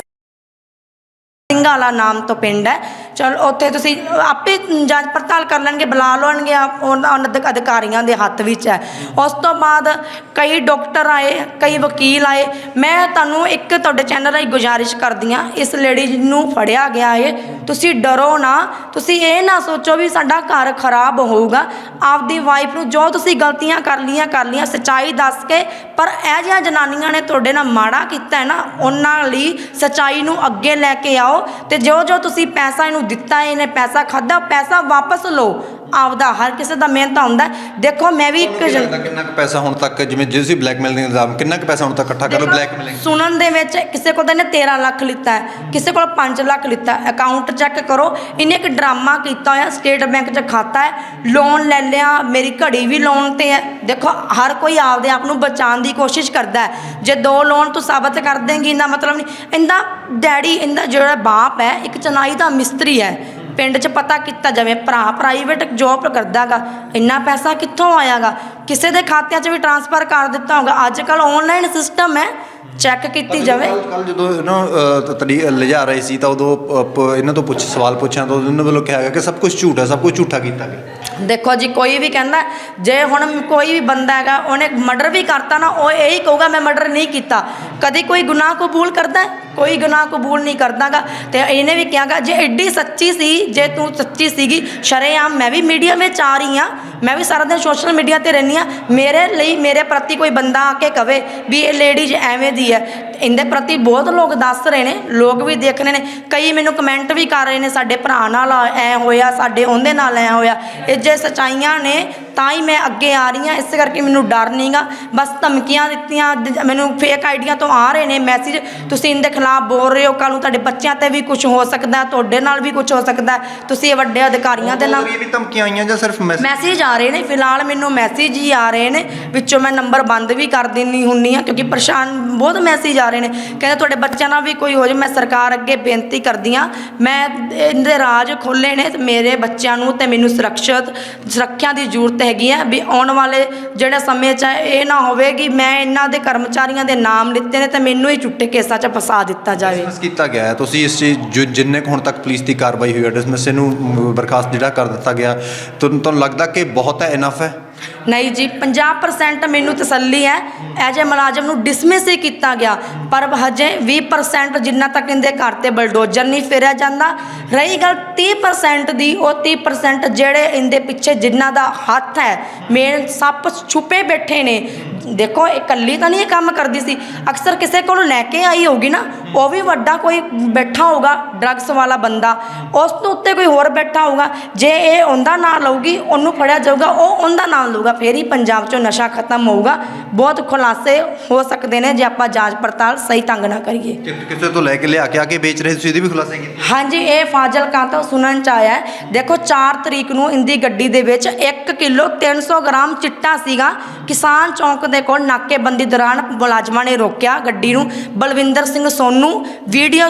ਸਿੰਘਾਲਾ ਨਾਮ ਤੋਂ ਪਿੰਡ ਹੈ। ਚਲੋ ਉੱਥੇ ਤੁਸੀਂ ਆਪੇ ਜਾਂਚ ਪੜਤਾਲ ਕਰ ਲੈਣਗੇ, ਬੁਲਾ ਲੈਣਗੇ ਆਪ- ਉਹਨਾਂ ਉਹਨਾਂ ਅਧਿਕਾਰੀਆਂ ਦੇ ਹੱਥ ਵਿੱਚ ਹੈ। ਉਸ ਤੋਂ ਬਾਅਦ ਕਈ ਡਾਕਟਰ ਆਏ, ਕਈ ਵਕੀਲ ਆਏ। ਮੈਂ ਤੁਹਾਨੂੰ ਇੱਕ ਤੁਹਾਡੇ ਚੈਨਲ ਰਾਹੀਂ ਗੁਜ਼ਾਰਿਸ਼ ਕਰਦੀ ਹਾਂ, ਇਸ ਲੇਡੀ ਨੂੰ ਫੜਿਆ ਗਿਆ ਏ। ਤੁਸੀਂ ਡਰੋ ਨਾ, ਤੁਸੀਂ ਇਹ ਨਾ ਸੋਚੋ ਵੀ ਸਾਡਾ ਘਰ ਖਰਾਬ ਹੋਊਗਾ। ਆਪਦੀ ਵਾਈਫ ਨੂੰ ਜੋ ਤੁਸੀਂ ਗਲਤੀਆਂ ਕਰ ਲੀਆਂ ਕਰ ਲੀਆਂ ਸੱਚਾਈ ਦੱਸ ਕੇ, ਪਰ ਇਹ ਜਿਹੀਆਂ ਜਨਾਨੀਆਂ ਨੇ ਤੁਹਾਡੇ ਨਾਲ ਮਾੜਾ ਕੀਤਾ ਹੈ ਨਾ, ਉਹਨਾਂ ਲਈ ਸੱਚਾਈ ਨੂੰ ਅੱਗੇ ਲੈ ਕੇ ਆਓ। ਤੇ ਜੋ ਜੋ ਤੁਸੀਂ ਪੈਸਾ ਇਹਨੂੰ ਦਿੱਤਾ ਇਹਨੇ ਪੈਸਾ ਖਾਦਾ ਪੈਸਾ ਵਾਪਸ ਲਓ। ਆਪਦਾ ਹਰ ਕਿਸੇ ਦਾ ਮਿਹਨਤ ਹੁੰਦਾ। ਦੇਖੋ ਮੈਂ ਵੀ ਇੱਕ ਜਨ- ਲੱਗਦਾ ਕਿੰਨਾ ਕੁ ਪੈਸਾ ਹੁਣ ਤੱਕ ਜਿਵੇਂ ਜੇ ਤੁਸੀਂ ਬਲੈਕਮੇਲ ਦੇ ਇਲਜ਼ਾਮ ਕਿੰਨਾ ਕੁ ਪੈਸਾ ਹੁਣ ਤੱਕ ਇਕੱਠਾ ਕਰ ਲਓ ਬਲੈਕਮੇਲਿੰਗ ਸੁਣਨ ਦੇ ਵਿੱਚ ਕਿਸੇ ਕੋਲ ਤਾਂ ਇਹਨੇ 13 ਲੱਖ ਲਿੱਤਾ ਹੈ ਕਿਸੇ ਕੋਲ 5 ਲੱਖ ਲਿੱਤਾ ਹੈ। ਅਕਾਊਂਟ ਚੈੱਕ ਕਰੋ ਇਹਨੇ ਇੱਕ ਡਰਾਮਾ ਕੀਤਾ ਹੋਇਆ ਸਟੇਟ ਬੈਂਕ 'ਚ ਖਾਤਾ ਹੈ। ਲੋਨ ਲੈ ਲਿਆ ਮੇਰੀ ਘੜੀ ਵੀ ਲੋਨ ਤੇ ਹੈ। ਦੇਖੋ ਹਰ ਕੋਈ ਆਪਦੇ ਆਪ ਨੂੰ ਬਚਾਉਣ ਦੀ ਕੋਸ਼ਿਸ਼ ਕਰਦਾ ਹੈ। ਜੇ ਦੋ ਲੋਨ ਤੂੰ ਸਾਬਤ ਕਰ ਦੇਂਗੀ ਇਹਦਾ ਮਤਲਬ ਨਹੀਂ। ਇਹਦਾ ਡੈਡੀ ਇਹਦਾ ਜਿਹੜਾ ਬਾਪ ਹੈ, ਇੱਕ ਚਨਾਈ ਦਾ ਮਿਸਤਰੀ ਹੈ। ਪਿੰਡ 'ਚ ਪਤਾ ਕੀਤਾ ਜਾਵੇ, ਭਰਾ ਪ੍ਰਾਈਵੇਟ ਜੌਬ ਕਰਦਾਗਾ, ਇੰਨਾ ਪੈਸਾ ਕਿੱਥੋਂ ਆਇਆਗਾ? ਕਿਸੇ ਦੇ ਖਾਤਿਆਂ 'ਚ ਵੀ ਟਰਾਂਸਫਰ ਕਰ ਦਿੱਤਾ ਹੋਗਾ ਅੱਜ ਕੱਲ ਆਨਲਾਈਨ ਸਿਸਟਮ ਹੈ ਚੈੱਕ ਕੀਤੀ ਜਾਵੇ। ਕੱਲ ਜਦੋਂ ਇਹਨਾਂ ਤੜੀ ਲਿਜਾ ਰਹੇ ਸੀ ਤਾਂ ਉਦੋਂ ਇਹਨਾਂ ਤੋਂ ਪੁੱਛ ਸਵਾਲ ਪੁੱਛਿਆ ਤਾਂ ਉਹਨਾਂ ਵੱਲੋਂ ਕਿਹਾ ਗਿਆ ਕਿ ਸਭ ਕੁਝ ਝੂਠ ਹੈ ਸਭ ਕੁਝ ਝੂਠਾ ਕੀਤਾ ਗਿਆ। ਦੇਖੋ ਜੀ ਕੋਈ ਵੀ ਕਹਿੰਦਾ ਜੇ ਹੁਣ ਕੋਈ ਵੀ ਬੰਦਾ ਹੈਗਾ ਉਹਨੇ ਮਰਡਰ ਵੀ ਕਰਤਾ ਨਾ ਉਹ ਇਹੀ ਕਹੂਗਾ ਮੈਂ ਮਰਡਰ ਨਹੀਂ ਕੀਤਾ। ਕਦੀ ਕੋਈ ਗੁਨਾਹ ਕਬੂਲ ਕਰਦਾ? ਕੋਈ ਗੁਨਾਹ ਕਬੂਲ ਨਹੀਂ ਕਰਦਾਗਾ। ਤੇ ਇਹਨੇ ਵੀ ਕਿਹਾਗਾ ਜੇ ਐਡੀ ਸੱਚੀ ਸੀ ਜੇ ਤੂੰ ਸੱਚੀ ਸੀਗੀ ਸ਼ਰੇਆਮ ਮੈਂ ਵੀ ਮੀਡੀਆ ਵਿੱਚ ਆ ਰਹੀ ਹਾਂ ਮੈਂ ਵੀ ਸਾਰਾ ਦਿਨ ਸੋਸ਼ਲ ਮੀਡੀਆ ਤੇ ਰਹਿੰਦੀ ਹਾਂ ਮੇਰੇ ਲਈ ਮੇਰੇ ਪ੍ਰਤੀ ਕੋਈ ਬੰਦਾ ਆ ਕੇ ਕਵੇ ਵੀ ਇਹ ਲੇਡੀਜ਼ ਐਵੇਂ ਦੀ ਹੈ ਇਹਦੇ ਪ੍ਰਤੀ ਬਹੁਤ ਲੋਕ ਦੱਸ ਰਹੇ ਨੇ ਲੋਕ ਵੀ ਦੇਖ ਰਹੇ ਨੇ। ਕਈ ਮੈਨੂੰ ਕਮੈਂਟ ਵੀ ਕਰ ਰਹੇ ਨੇ ਸਾਡੇ ਭਰਾ ਨਾਲ ਐ ਹੋਇਆ ਸਾਡੇ ਉਹਦੇ ਨਾਲ ਐ ਹੋਇਆ। ਇਹ ਜੇ ਸਚਾਈਆਂ ਨੇ ਤਾਂ ਹੀ ਮੈਂ ਅੱਗੇ ਆ ਰਹੀ ਹਾਂ ਇਸ ਕਰਕੇ ਮੈਨੂੰ ਡਰ ਨਹੀਂਗਾ ਬਸ ਧਮਕੀਆਂ ਦਿੱਤੀਆਂ ਮੈਨੂੰ ਫੇਕ ਆਈਡੀਆਂ ਤੋਂ ਆ ਰਹੇ ਨੇ ਮੈਸੇਜ ਤੁਸੀਂ ਇਹਦੇ ਖਿਲਾਫ ਬੋਲ ਰਹੇ ਹੋ ਕੱਲ ਨੂੰ ਤੁਹਾਡੇ ਬੱਚਿਆਂ ਤੇ ਵੀ ਕੁਝ ਹੋ ਸਕਦਾ ਤੁਹਾਡੇ ਨਾਲ ਵੀ ਕੁਝ ਹੋ ਸਕਦਾ। ਤੁਸੀਂ ਇਹ ਵੱਡੇ ਅਧਿਕਾਰੀਆਂ ਦੇ ਨਾਲ ਵੀ ਧਮਕੀਆਂ ਆਈਆਂ ਜਾਂ ਸਿਰਫ ਮੈਸੇਜ ਮੈਸੇਜ ਆ ਰਹੇ ਨੇ ਫਿਲਹਾਲ ਮੈਨੂੰ ਮੈਸੇਜ ਹੀ ਆ ਰਹੇ ਨੇ। ਵਿੱਚੋਂ ਮੈਂ ਨੰਬਰ ਬੰਦ ਵੀ ਕਰ ਦਿੰਨੀ ਹੁੰਨੀ ਆ ਕਿਉਂਕਿ ਪਰੇਸ਼ਾਨ ਬਹੁਤ ਮੈਸੇਜ ਆ ਰਹੇ ਨੇ। ਕਹਿੰਦੇ ਤੁਹਾਡੇ ਬੱਚਿਆਂ ਨਾਲ ਵੀ ਕੋਈ ਹੋ ਜਾਵੇ, ਮੈਂ ਸਰਕਾਰ ਅੱਗੇ ਬੇਨਤੀ ਕਰਦੀ ਆ ਮੈਂ ਇਹਦੇ ਰਾਜ ਖੋਲੇ ਨੇ ਤੇ ਮੇਰੇ ਬੱਚਿਆਂ ਨੂੰ ਤੇ ਮੈਨੂੰ ਸੁਰੱਖਿਅਤ ਸੁਰੱਖਿਆ ਦੀ ਜ਼ਰੂਰਤ ਹੈਗੀ ਆ ਵੀ ਆਉਣ ਵਾਲੇ ਜਿਹੜੇ ਸਮੇਂ 'ਚ ਇਹ ਨਾ ਹੋਵੇ ਕਿ ਮੈਂ ਇਹਨਾਂ ਦੇ ਕਰਮਚਾਰੀਆਂ ਦੇ ਨਾਮ ਲਿੱਤੇ ਨੇ ਤੇ ਮੈਨੂੰ ਹੀ ਚੁੱਟੇ ਕੇਸਾਂ 'ਚ ਫਸਾ ਦਿੱਤਾ ਜਾਵੇ। ਕੀਤਾ ਗਿਆ ਤੁਸੀਂ ਇਸ ਚੀਜ਼ ਜਿੰਨੇ ਕੁ ਹੁਣ ਤੱਕ ਪੁਲਿਸ ਦੀ ਕਾਰਵਾਈ ਹੋਈ ਹੈ ਡਿਸਮਿਸ ਨੂੰ ਬਰਖਾਸਤ ਜਿਹੜਾ ਕਰ ਦਿੱਤਾ ਗਿਆ ਤੁਹਾਨੂੰ ਤੁਹਾਨੂੰ ਲੱਗਦਾ ਕਿ ਬਹੁਤ ਹੈ ਇਨਫ ਹੈ? ਨਹੀਂ ਜੀ 50% ਮੈਨੂੰ ਤਸੱਲੀ ਹੈ। ਐਜ ਏ ਮੁਲਾਜ਼ਮ ਨੂੰ ਡਿਸਮਿਸ ਹੀ ਕੀਤਾ ਗਿਆ। ਪਰ ਹਜੇ 20% ਜਿੰਨਾ ਤੱਕ ਇਹਦੇ ਘਰ ਤੇ ਬਲਡੋਜ਼ਰ ਨਹੀਂ ਫੇਰਿਆ ਜਾਂਦਾ, ਰਹੀ ਗੱਲ 30% ਦੀ, ਉਹ 30% ਜਿਹੜੇ ਇਹਦੇ ਪਿੱਛੇ ਜਿਨ੍ਹਾਂ ਦਾ ਹੱਥ ਹੈ ਮੇਨ ਸੱਪ ਛੁਪੇ ਬੈਠੇ ਨੇ ਦੇਖੋ ਇਕੱਲੀ ਤਾਂ ਨਹੀਂ ਇਹ ਕੰਮ ਕਰਦੀ ਸੀ। ਅਕਸਰ ਕਿਸੇ ਕੋਲ ਲੈ ਕੇ ਆਈ ਹੋਗੀ ਨਾ ਉਹ ਵੀ ਵੱਡਾ ਕੋਈ ਬੈਠਾ ਹੋਊਗਾ ਡਰੱਗਸ ਵਾਲਾ ਬੰਦਾ। ਉਸ ਤੋਂ ਉੱਤੇ ਕੋਈ ਹੋਰ ਬੈਠਾ ਹੋਊਗਾ। ਜੇ ਇਹ ਉਹਦਾ ਨਾਂ ਲਊਗੀ ਉਹਨੂੰ ਫੜਿਆ ਜਾਊਗਾ ਉਹ ਉਹਦਾ ਨਾਮ ਲਊਗਾ ਫੇਰ ਹੀ ਪੰਜਾਬ 'ਚੋਂ ਨਸ਼ਾ ਖਤਮ ਹੋਊਗਾ। ਬਹੁਤ ਖੁਲਾਸੇ ਹੋ ਸਕਦੇ ਨੇ ਜੇ ਆਪਾਂ ਜਾਂਚ ਪੜਤਾਲ ਸਹੀ ਢੰਗ ਨਾਲ ਕਰੀਏ। ਕਿਸੇ ਤੋਂ ਲੈ ਕੇ ਲਿਆ ਕੇ ਆ ਕੇ ਵੇਚ ਰਹੇ ਸੀ ਇਹਦੀ ਵੀ ਖੁਲਾਸੇ ਕੀਤੀ। ਹਾਂਜੀ ਇਹ ਫਾਜ਼ਿਲਕਾ ਤੋਂ ਸੁਣਨ ਚ ਆਇਆ। ਦੇਖੋ 4 ਤਰੀਕ ਨੂੰ ਇੰਦੀ ਗੱਡੀ ਦੇ ਵਿੱਚ 1 ਕਿਲੋ 300 ਗ੍ਰਾਮ ਚਿੱਟਾ ਸੀਗਾ। ਕਿਸਾਨ ਚੌਂਕ ਦੇ ਕੋਲ ਨਾਕੇਬੰਦੀ ਦੌਰਾਨ ਮੁਲਾਜ਼ਮਾਂ ਨੇ ਰੋਕਿਆ। ਗੱਡੀ ਨੂੰ ਬਲਵਿੰਦਰ ਸਿੰਘ ਸੋਨੂ ਵੀਡੀਓ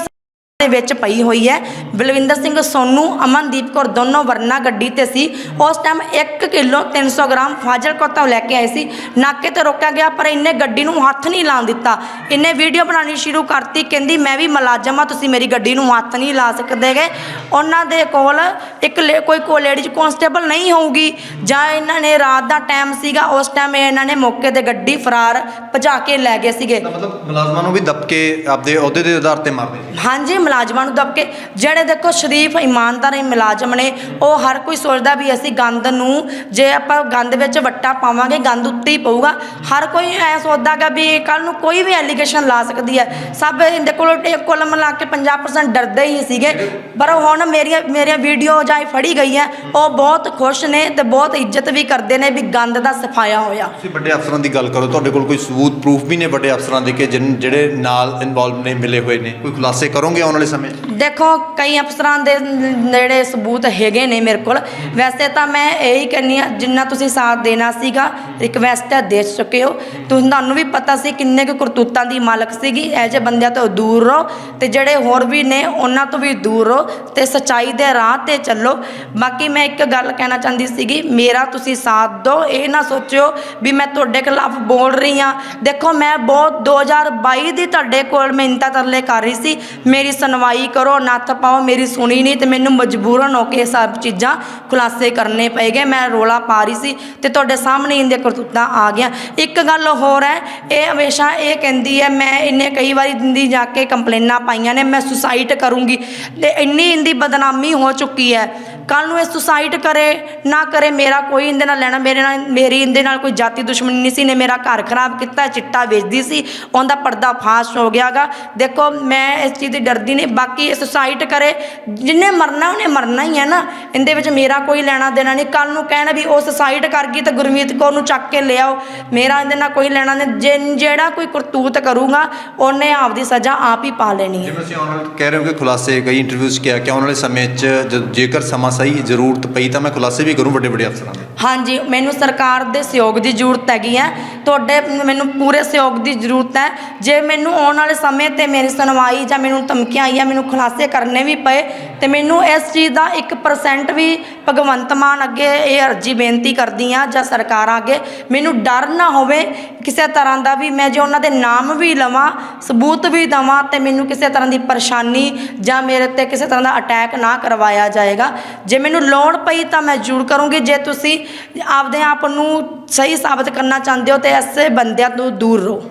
ਦੇ ਵਿੱਚ ਪਈ ਹੋਈ ਹੈ। ਬਲਵਿੰਦਰ ਸਿੰਘ ਸੋਨੂ ਅਮਨਦੀਪ ਕੌਰ ਦੋਨੋਂ ਵਰਨਾ ਗੱਡੀ ਤੇ ਸੀ। ਉਸ ਟਾਈਮ 1 ਕਿਲੋ 300 ਗ੍ਰਾਮ ਫਾਜ਼ਿਲਕਾ ਤੋਂ ਲੈ ਕੇ ਆਏ ਸੀ। ਨਾਕੇ ਤੇ ਰੋਕਿਆ ਗਿਆ ਪਰ ਇਹਨੇ ਗੱਡੀ ਨੂੰ ਹੱਥ ਨਹੀਂ ਲਾਉਣ ਦਿੱਤਾ। ਇਹਨੇ ਵੀਡੀਓ ਬਣਾਉਣੀ ਸ਼ੁਰੂ ਕਰਤੀ ਕਹਿੰਦੀ ਮੈਂ ਵੀ ਮੁਲਾਜ਼ਮ ਆ ਤੁਸੀਂ ਮੇਰੀ ਗੱਡੀ ਨੂੰ ਹੱਥ ਨਹੀਂ ਲਾ ਸਕਦੇਗੇ। ਉਹਨਾਂ ਦੇ ਕੋਲ ਇੱਕ ਕੋਈ ਕੋ ਲੇਡੀਜ਼ ਕਨਸਟੇਬਲ ਨਹੀਂ ਹੋਊਗੀ। ਜਾਂ ਇਹਨਾਂ ਨੇ ਰਾਤ ਦਾ ਟਾਈਮ ਸੀਗਾ ਉਸ ਟਾਈਮ ਇਹਨਾਂ ਨੇ ਮੌਕੇ ਤੇ ਗੱਡੀ ਫਰਾਰ ਭਜਾ ਕੇ ਲੈ ਗਏ ਸੀਗੇ। ਮਤਲਬ ਮੁਲਾਜ਼ਮਾਂ ਨੂੰ ਵੀ ਦਬਕੇ ਆਪਦੇ ਅਹੁਦੇ ਦੇ ਆਧਾਰ ਤੇ ਮਾਰਦੇ ਹਾਂਜੀ ਮੁਲਾਜ਼ਮਾਂ ਨੂੰ ਦੱਬ ਕੇ ਜਿਹੜੇ ਦੇਖੋ ਸ਼ਰੀਫ, ਇਮਾਨਦਾਰ, ਮੁਲਾਜ਼ਮ ਨੇ, ਉਹ ਹਰ ਕੋਈ ਸੋਚਦਾ ਵੀ ਅਸੀਂ ਗੰਦ ਨੂੰ, ਜੇ ਆਪਾਂ ਗੰਦ ਵਿੱਚ ਵੱਟਾ ਪਾਵਾਂਗੇ, ਗੰਦ ਉੱਤੇ ਹੀ ਪਊਗਾ। ਹਰ ਕੋਈ ਐ ਸੋਚਦਾਗਾ ਵੀ ਕੱਲ ਨੂੰ ਕੋਈ ਵੀ ਐਲੀਗੇਸ਼ਨ ਲਾ ਸਕਦੀ ਹੈ। ਸਭ ਇਹਦੇ ਕੋਲ ਕੁੱਲ ਮਿਲਾ ਕੇ 50% ਡਰਦੇ ਹੀ ਸੀਗੇ। ਪਰ ਹੁਣ ਮੇਰੀਆਂ ਮੇਰੀਆਂ ਵੀਡੀਓ ਜਾਂ ਫੜੀ ਗਈ ਹੈ ਉਹ ਬਹੁਤ ਖੁਸ਼ ਨੇ ਤੇ ਬਹੁਤ ਇੱਜ਼ਤ ਵੀ ਕਰਦੇ ਨੇ ਵੀ ਗੰਦ ਦਾ ਸਫਾਇਆ ਹੋਇਆ। ਤੁਸੀਂ ਵੱਡੇ ਅਫਸਰਾਂ ਦੀ ਗੱਲ ਕਰੋ, ਤੁਹਾਡੇ ਕੋਲ ਕੋਈ ਸਬੂਤ ਪ੍ਰੂਫ ਵੀ ਨੇ ਵੱਡੇ ਅਫਸਰਾਂ ਦੇ ਕਿ ਜਿਨ, ਜਿਹੜੇ ਨਾਲ ਇਨਵੋਲਵ ਨੇ, ਮਿਲੇ ਹੋਏ ਨੇ? ਕੋਈ ਖੁਲਾਸੇ ਕਰੋਗੇ ਆਉਣ ਵਾਲੇ ਸਮੇਂ 'ਚ। ਦੇਖੋ, ਕਈ ਅਫਸਰਾਂ ਦੇ ਨੇੜੇ ਸਬੂਤ ਹੈਗੇ ਨੇ ਮੇਰੇ ਕੋਲ। ਵੈਸੇ ਤਾਂ ਮੈਂ ਇਹੀ ਕਹਿੰਨੀ ਆ ਜਿੰਨਾ ਤੁਸੀਂ ਸਾਥ ਦੇਣਾ ਸੀਗਾ ਰਿਕਵੈਸਟ ਹੈ ਦੇ ਚੁੱਕੇ ਹੋ। ਤੁਸੀਂ ਤੁਹਾਨੂੰ ਵੀ ਪਤਾ ਸੀ ਕਿੰਨੇ ਕੁ ਕਰਤੂਤਾਂ ਦੀ ਮਾਲਕ ਸੀਗੀ। ਇਹ ਜਿਹੇ ਬੰਦਿਆਂ ਤੋਂ ਦੂਰ ਰਹੋ ਤੇ ਜਿਹੜੇ ਹੋਰ ਵੀ ਨੇ, ਉਹਨਾਂ ਤੋਂ ਵੀ ਦੂਰ ਰਹੋ ਤੇ ਸਚਾਈ ਦੇ ਰਾਹ ਤੇ ਚੱਲੋ। ਬਾਕੀ ਮੈਂ ਇੱਕ ਗੱਲ ਕਹਿਣਾ ਚਾਹੁੰਦੀ ਸੀਗੀ, ਮੇਰਾ ਤੁਸੀਂ ਸਾਥ ਦਿਓ ਇਹ ਨਾ ਸੋਚਿਓ ਵੀ ਮੈਂ ਤੁਹਾਡੇ ਖਿਲਾਫ ਬੋਲ ਰਹੀ ਆ ਦੇਖੋ, ਮੈਂ ਬਹੁਤ 2022 ਦੀ ਤੁਹਾਡੇ ਕੋਲ ਮਿੰਤਾ ਤਰਲੇ ਕਰ ਰਹੀ ਸੀ। ਮੇਰੀ ਸੁਣਵਾਈ ਕਰੋ, ਨੱਥ ਪਾਓ, ਮੇਰੀ ਸੁਣੀ ਨਹੀਂ ਤੇ ਮੈਨੂੰ ਮਜਬੂਰਨ ਹੋ ਕੇ ਸਭ ਚੀਜ਼ਾਂ ਖੁਲਾਸੇ ਕਰਨੇ ਪਏਗੇ ਮੈਂ ਰੋਲਾ ਪਾ ਰਹੀ ਸੀ ਤੇ ਤੁਹਾਡੇ ਸਾਹਮਣੇ ਇਹਦੇ ਕਰਤੂਤਾਂ ਆ ਗਿਆ ਇੱਕ ਗੱਲ ਹੋਰ ਹੈ, ਇਹ ਹਮੇਸ਼ਾ ਇਹ ਕਹਿੰਦੀ ਹੈ, ਮੈਂ ਇਹਨੇ ਕਈ ਵਾਰੀ ਦਿੰਦੀ ਜਾ ਕੇ ਕੰਪਲੇਨਾਂ ਪਾਈਆਂ ਨੇ, ਮੈਂ ਸੁਸਾਈਡ ਕਰੂੰਗੀ। ਤੇ ਇੰਨੀ ਇਹਦੀ ਬਦਨਾਮੀ ਹੋ ਚੁੱਕੀ ਹੈ। ਕੱਲ ਨੂੰ ਇਹ ਸੁਸਾਈਡ ਕਰੇ, ਨਾ ਕਰੇ, ਮੇਰਾ ਕੋਈ ਇਹਦੇ ਨਾਲ ਲੈਣਾ, ਮੇਰੇ ਨਾਲ, ਮੇਰੀ ਇਹਦੇ ਨਾਲ ਕੋਈ ਜਾਤੀ ਦੁਸ਼ਮਣੀ ਨਹੀਂ ਸੀ, ਨੇ ਮੇਰਾ ਘਰ ਖਰਾਬ ਕੀਤਾ, ਚਿੱਟਾ ਵੇਚਦੀ ਸੀ, ਉਹਦਾ ਪਰਦਾ ਫਾਸ਼ ਹੋ ਗਿਆਗਾ। ਦੇਖੋ, ਮੈਂ ਇਸ ਚੀਜ਼ ਦੀ ਡਰਦੀ ਨਹੀਂ ਬਾਕੀ ਇਹ ਸੁਸਾਈਡ ਕਰੇ। ਜਿੰਨੇ ਮਰਨਾ ਉਹਨੇ ਮਰਨਾ ਹੀ ਹੈ ਨਾ। ਇਹਦੇ ਵਿੱਚ ਮੇਰਾ ਕੋਈ ਲੈਣਾ ਦੇਣਾ ਨਹੀਂ। ਕੱਲ ਨੂੰ ਕਹਿਣਾ ਵੀ ਉਹ ਸੁਸਾਈਡ ਕਰ ਗਈ ਤਾਂ ਗੁਰਮੀਤ ਕੌਰ ਨੂੰ ਚੱਕ ਕੇ ਲਿਆਓ। ਮੇਰਾ ਇਹਦੇ ਨਾਲ ਕੋਈ ਲੈਣਾ ਨਹੀਂ। ਜੇ ਜਿਹੜਾ ਕੋਈ ਕਰਤੂਤ ਕਰੂਗਾ ਉਹਨੇ ਆਪਦੀ ਸਜ਼ਾ ਆਪ ਹੀ ਪਾ ਲੈਣੀ ਹੈ। ਜਿਵੇਂ ਤੁਸੀਂ ਆਉਣ ਵਾਲੇ ਕਹਿ ਰਹੇ ਹੋ ਕਿ ਖੁਲਾਸੇ ਕਈ ਇੰਟਰਵਿਊਜ਼ ਕਿਹਾ ਕਿ ਆਉਣ ਵਾਲੇ ਸਮੇਂ 'ਚ ਜੇਕਰ ਸਮਾਂ ਸਹੀ ਜ਼ਰੂਰਤ ਪਈ ਤਾਂ ਮੈਂ ਖੁਲਾਸੇ ਵੀ ਕਰੂੰ ਵੱਡੇ ਵੱਡੇ ਅਫਸਰਾਂ ਦੇ। ਹਾਂਜੀ ਮੈਨੂੰ ਸਰਕਾਰ ਦੇ ਸਹਿਯੋਗ ਦੀ ਜ਼ਰੂਰਤ ਹੈਗੀ ਹੈ। ਤੁਹਾਡੇ ਮੈਨੂੰ ਪੂਰੇ ਸਹਿਯੋਗ ਦੀ ਜ਼ਰੂਰਤ ਹੈ। ਜੇ ਮੈਨੂੰ ਆਉਣ ਵਾਲੇ ਸਮੇਂ ਤੇ ਮੇਰੀ ਸੁਣਵਾਈ ਜਾਂ ਮੈਨੂੰ ਧਮਕੀਆਂ ਆਈਆਂ ਮੈਨੂੰ ਖੁਲਾਸੇ ਕਰਨੇ ਵੀ ਪਏ ਤੇ ਮੈਨੂੰ ਇਸ ਚੀਜ਼ ਦਾ 1% ਵੀ ਭਗਵੰਤ ਮਾਨ ਅੱਗੇ ਇਹ ਅਰਜੀ ਬੇਨਤੀ ਕਰਦੀ ਆ ਜਾਂ ਸਰਕਾਰਾਂ ਅੱਗੇ। ਮੈਨੂੰ ਡਰ ਨਾ ਹੋਵੇ ਕਿਸੇ ਤਰ੍ਹਾਂ ਦਾ ਵੀ, ਮੈਂ ਜੇ ਉਹਨਾਂ ਦੇ ਨਾਮ ਵੀ ਲਵਾਂ, ਸਬੂਤ ਵੀ ਦਵਾਂ ਤੇ ਮੈਨੂੰ ਕਿਸੇ ਤਰ੍ਹਾਂ ਦੀ ਪਰੇਸ਼ਾਨੀ ਜਾਂ ਮੇਰੇ ਤੇ ਕਿਸੇ ਤਰ੍ਹਾਂ ਦਾ ਅਟੈਕ ਨਾ ਕਰਵਾਇਆ ਜਾਏਗਾ। ਜੇ ਮੈਨੂੰ ਲੋੜ ਪਈ ਤਾਂ ਮੈਂ ਜ਼ਰੂਰ ਕਰੂੰਗੀ। ਜੇ ਤੁਸੀਂ ਆਪਦੇ ਆਪ ਨੂੰ ਸਹੀ ਸਾਬਤ ਕਰਨਾ ਚਾਹੁੰਦੇ ਹੋ ਤੇ ਐਸੇ ਬੰਦਿਆਂ ਤੋਂ ਦੂਰ ਰਹੋ।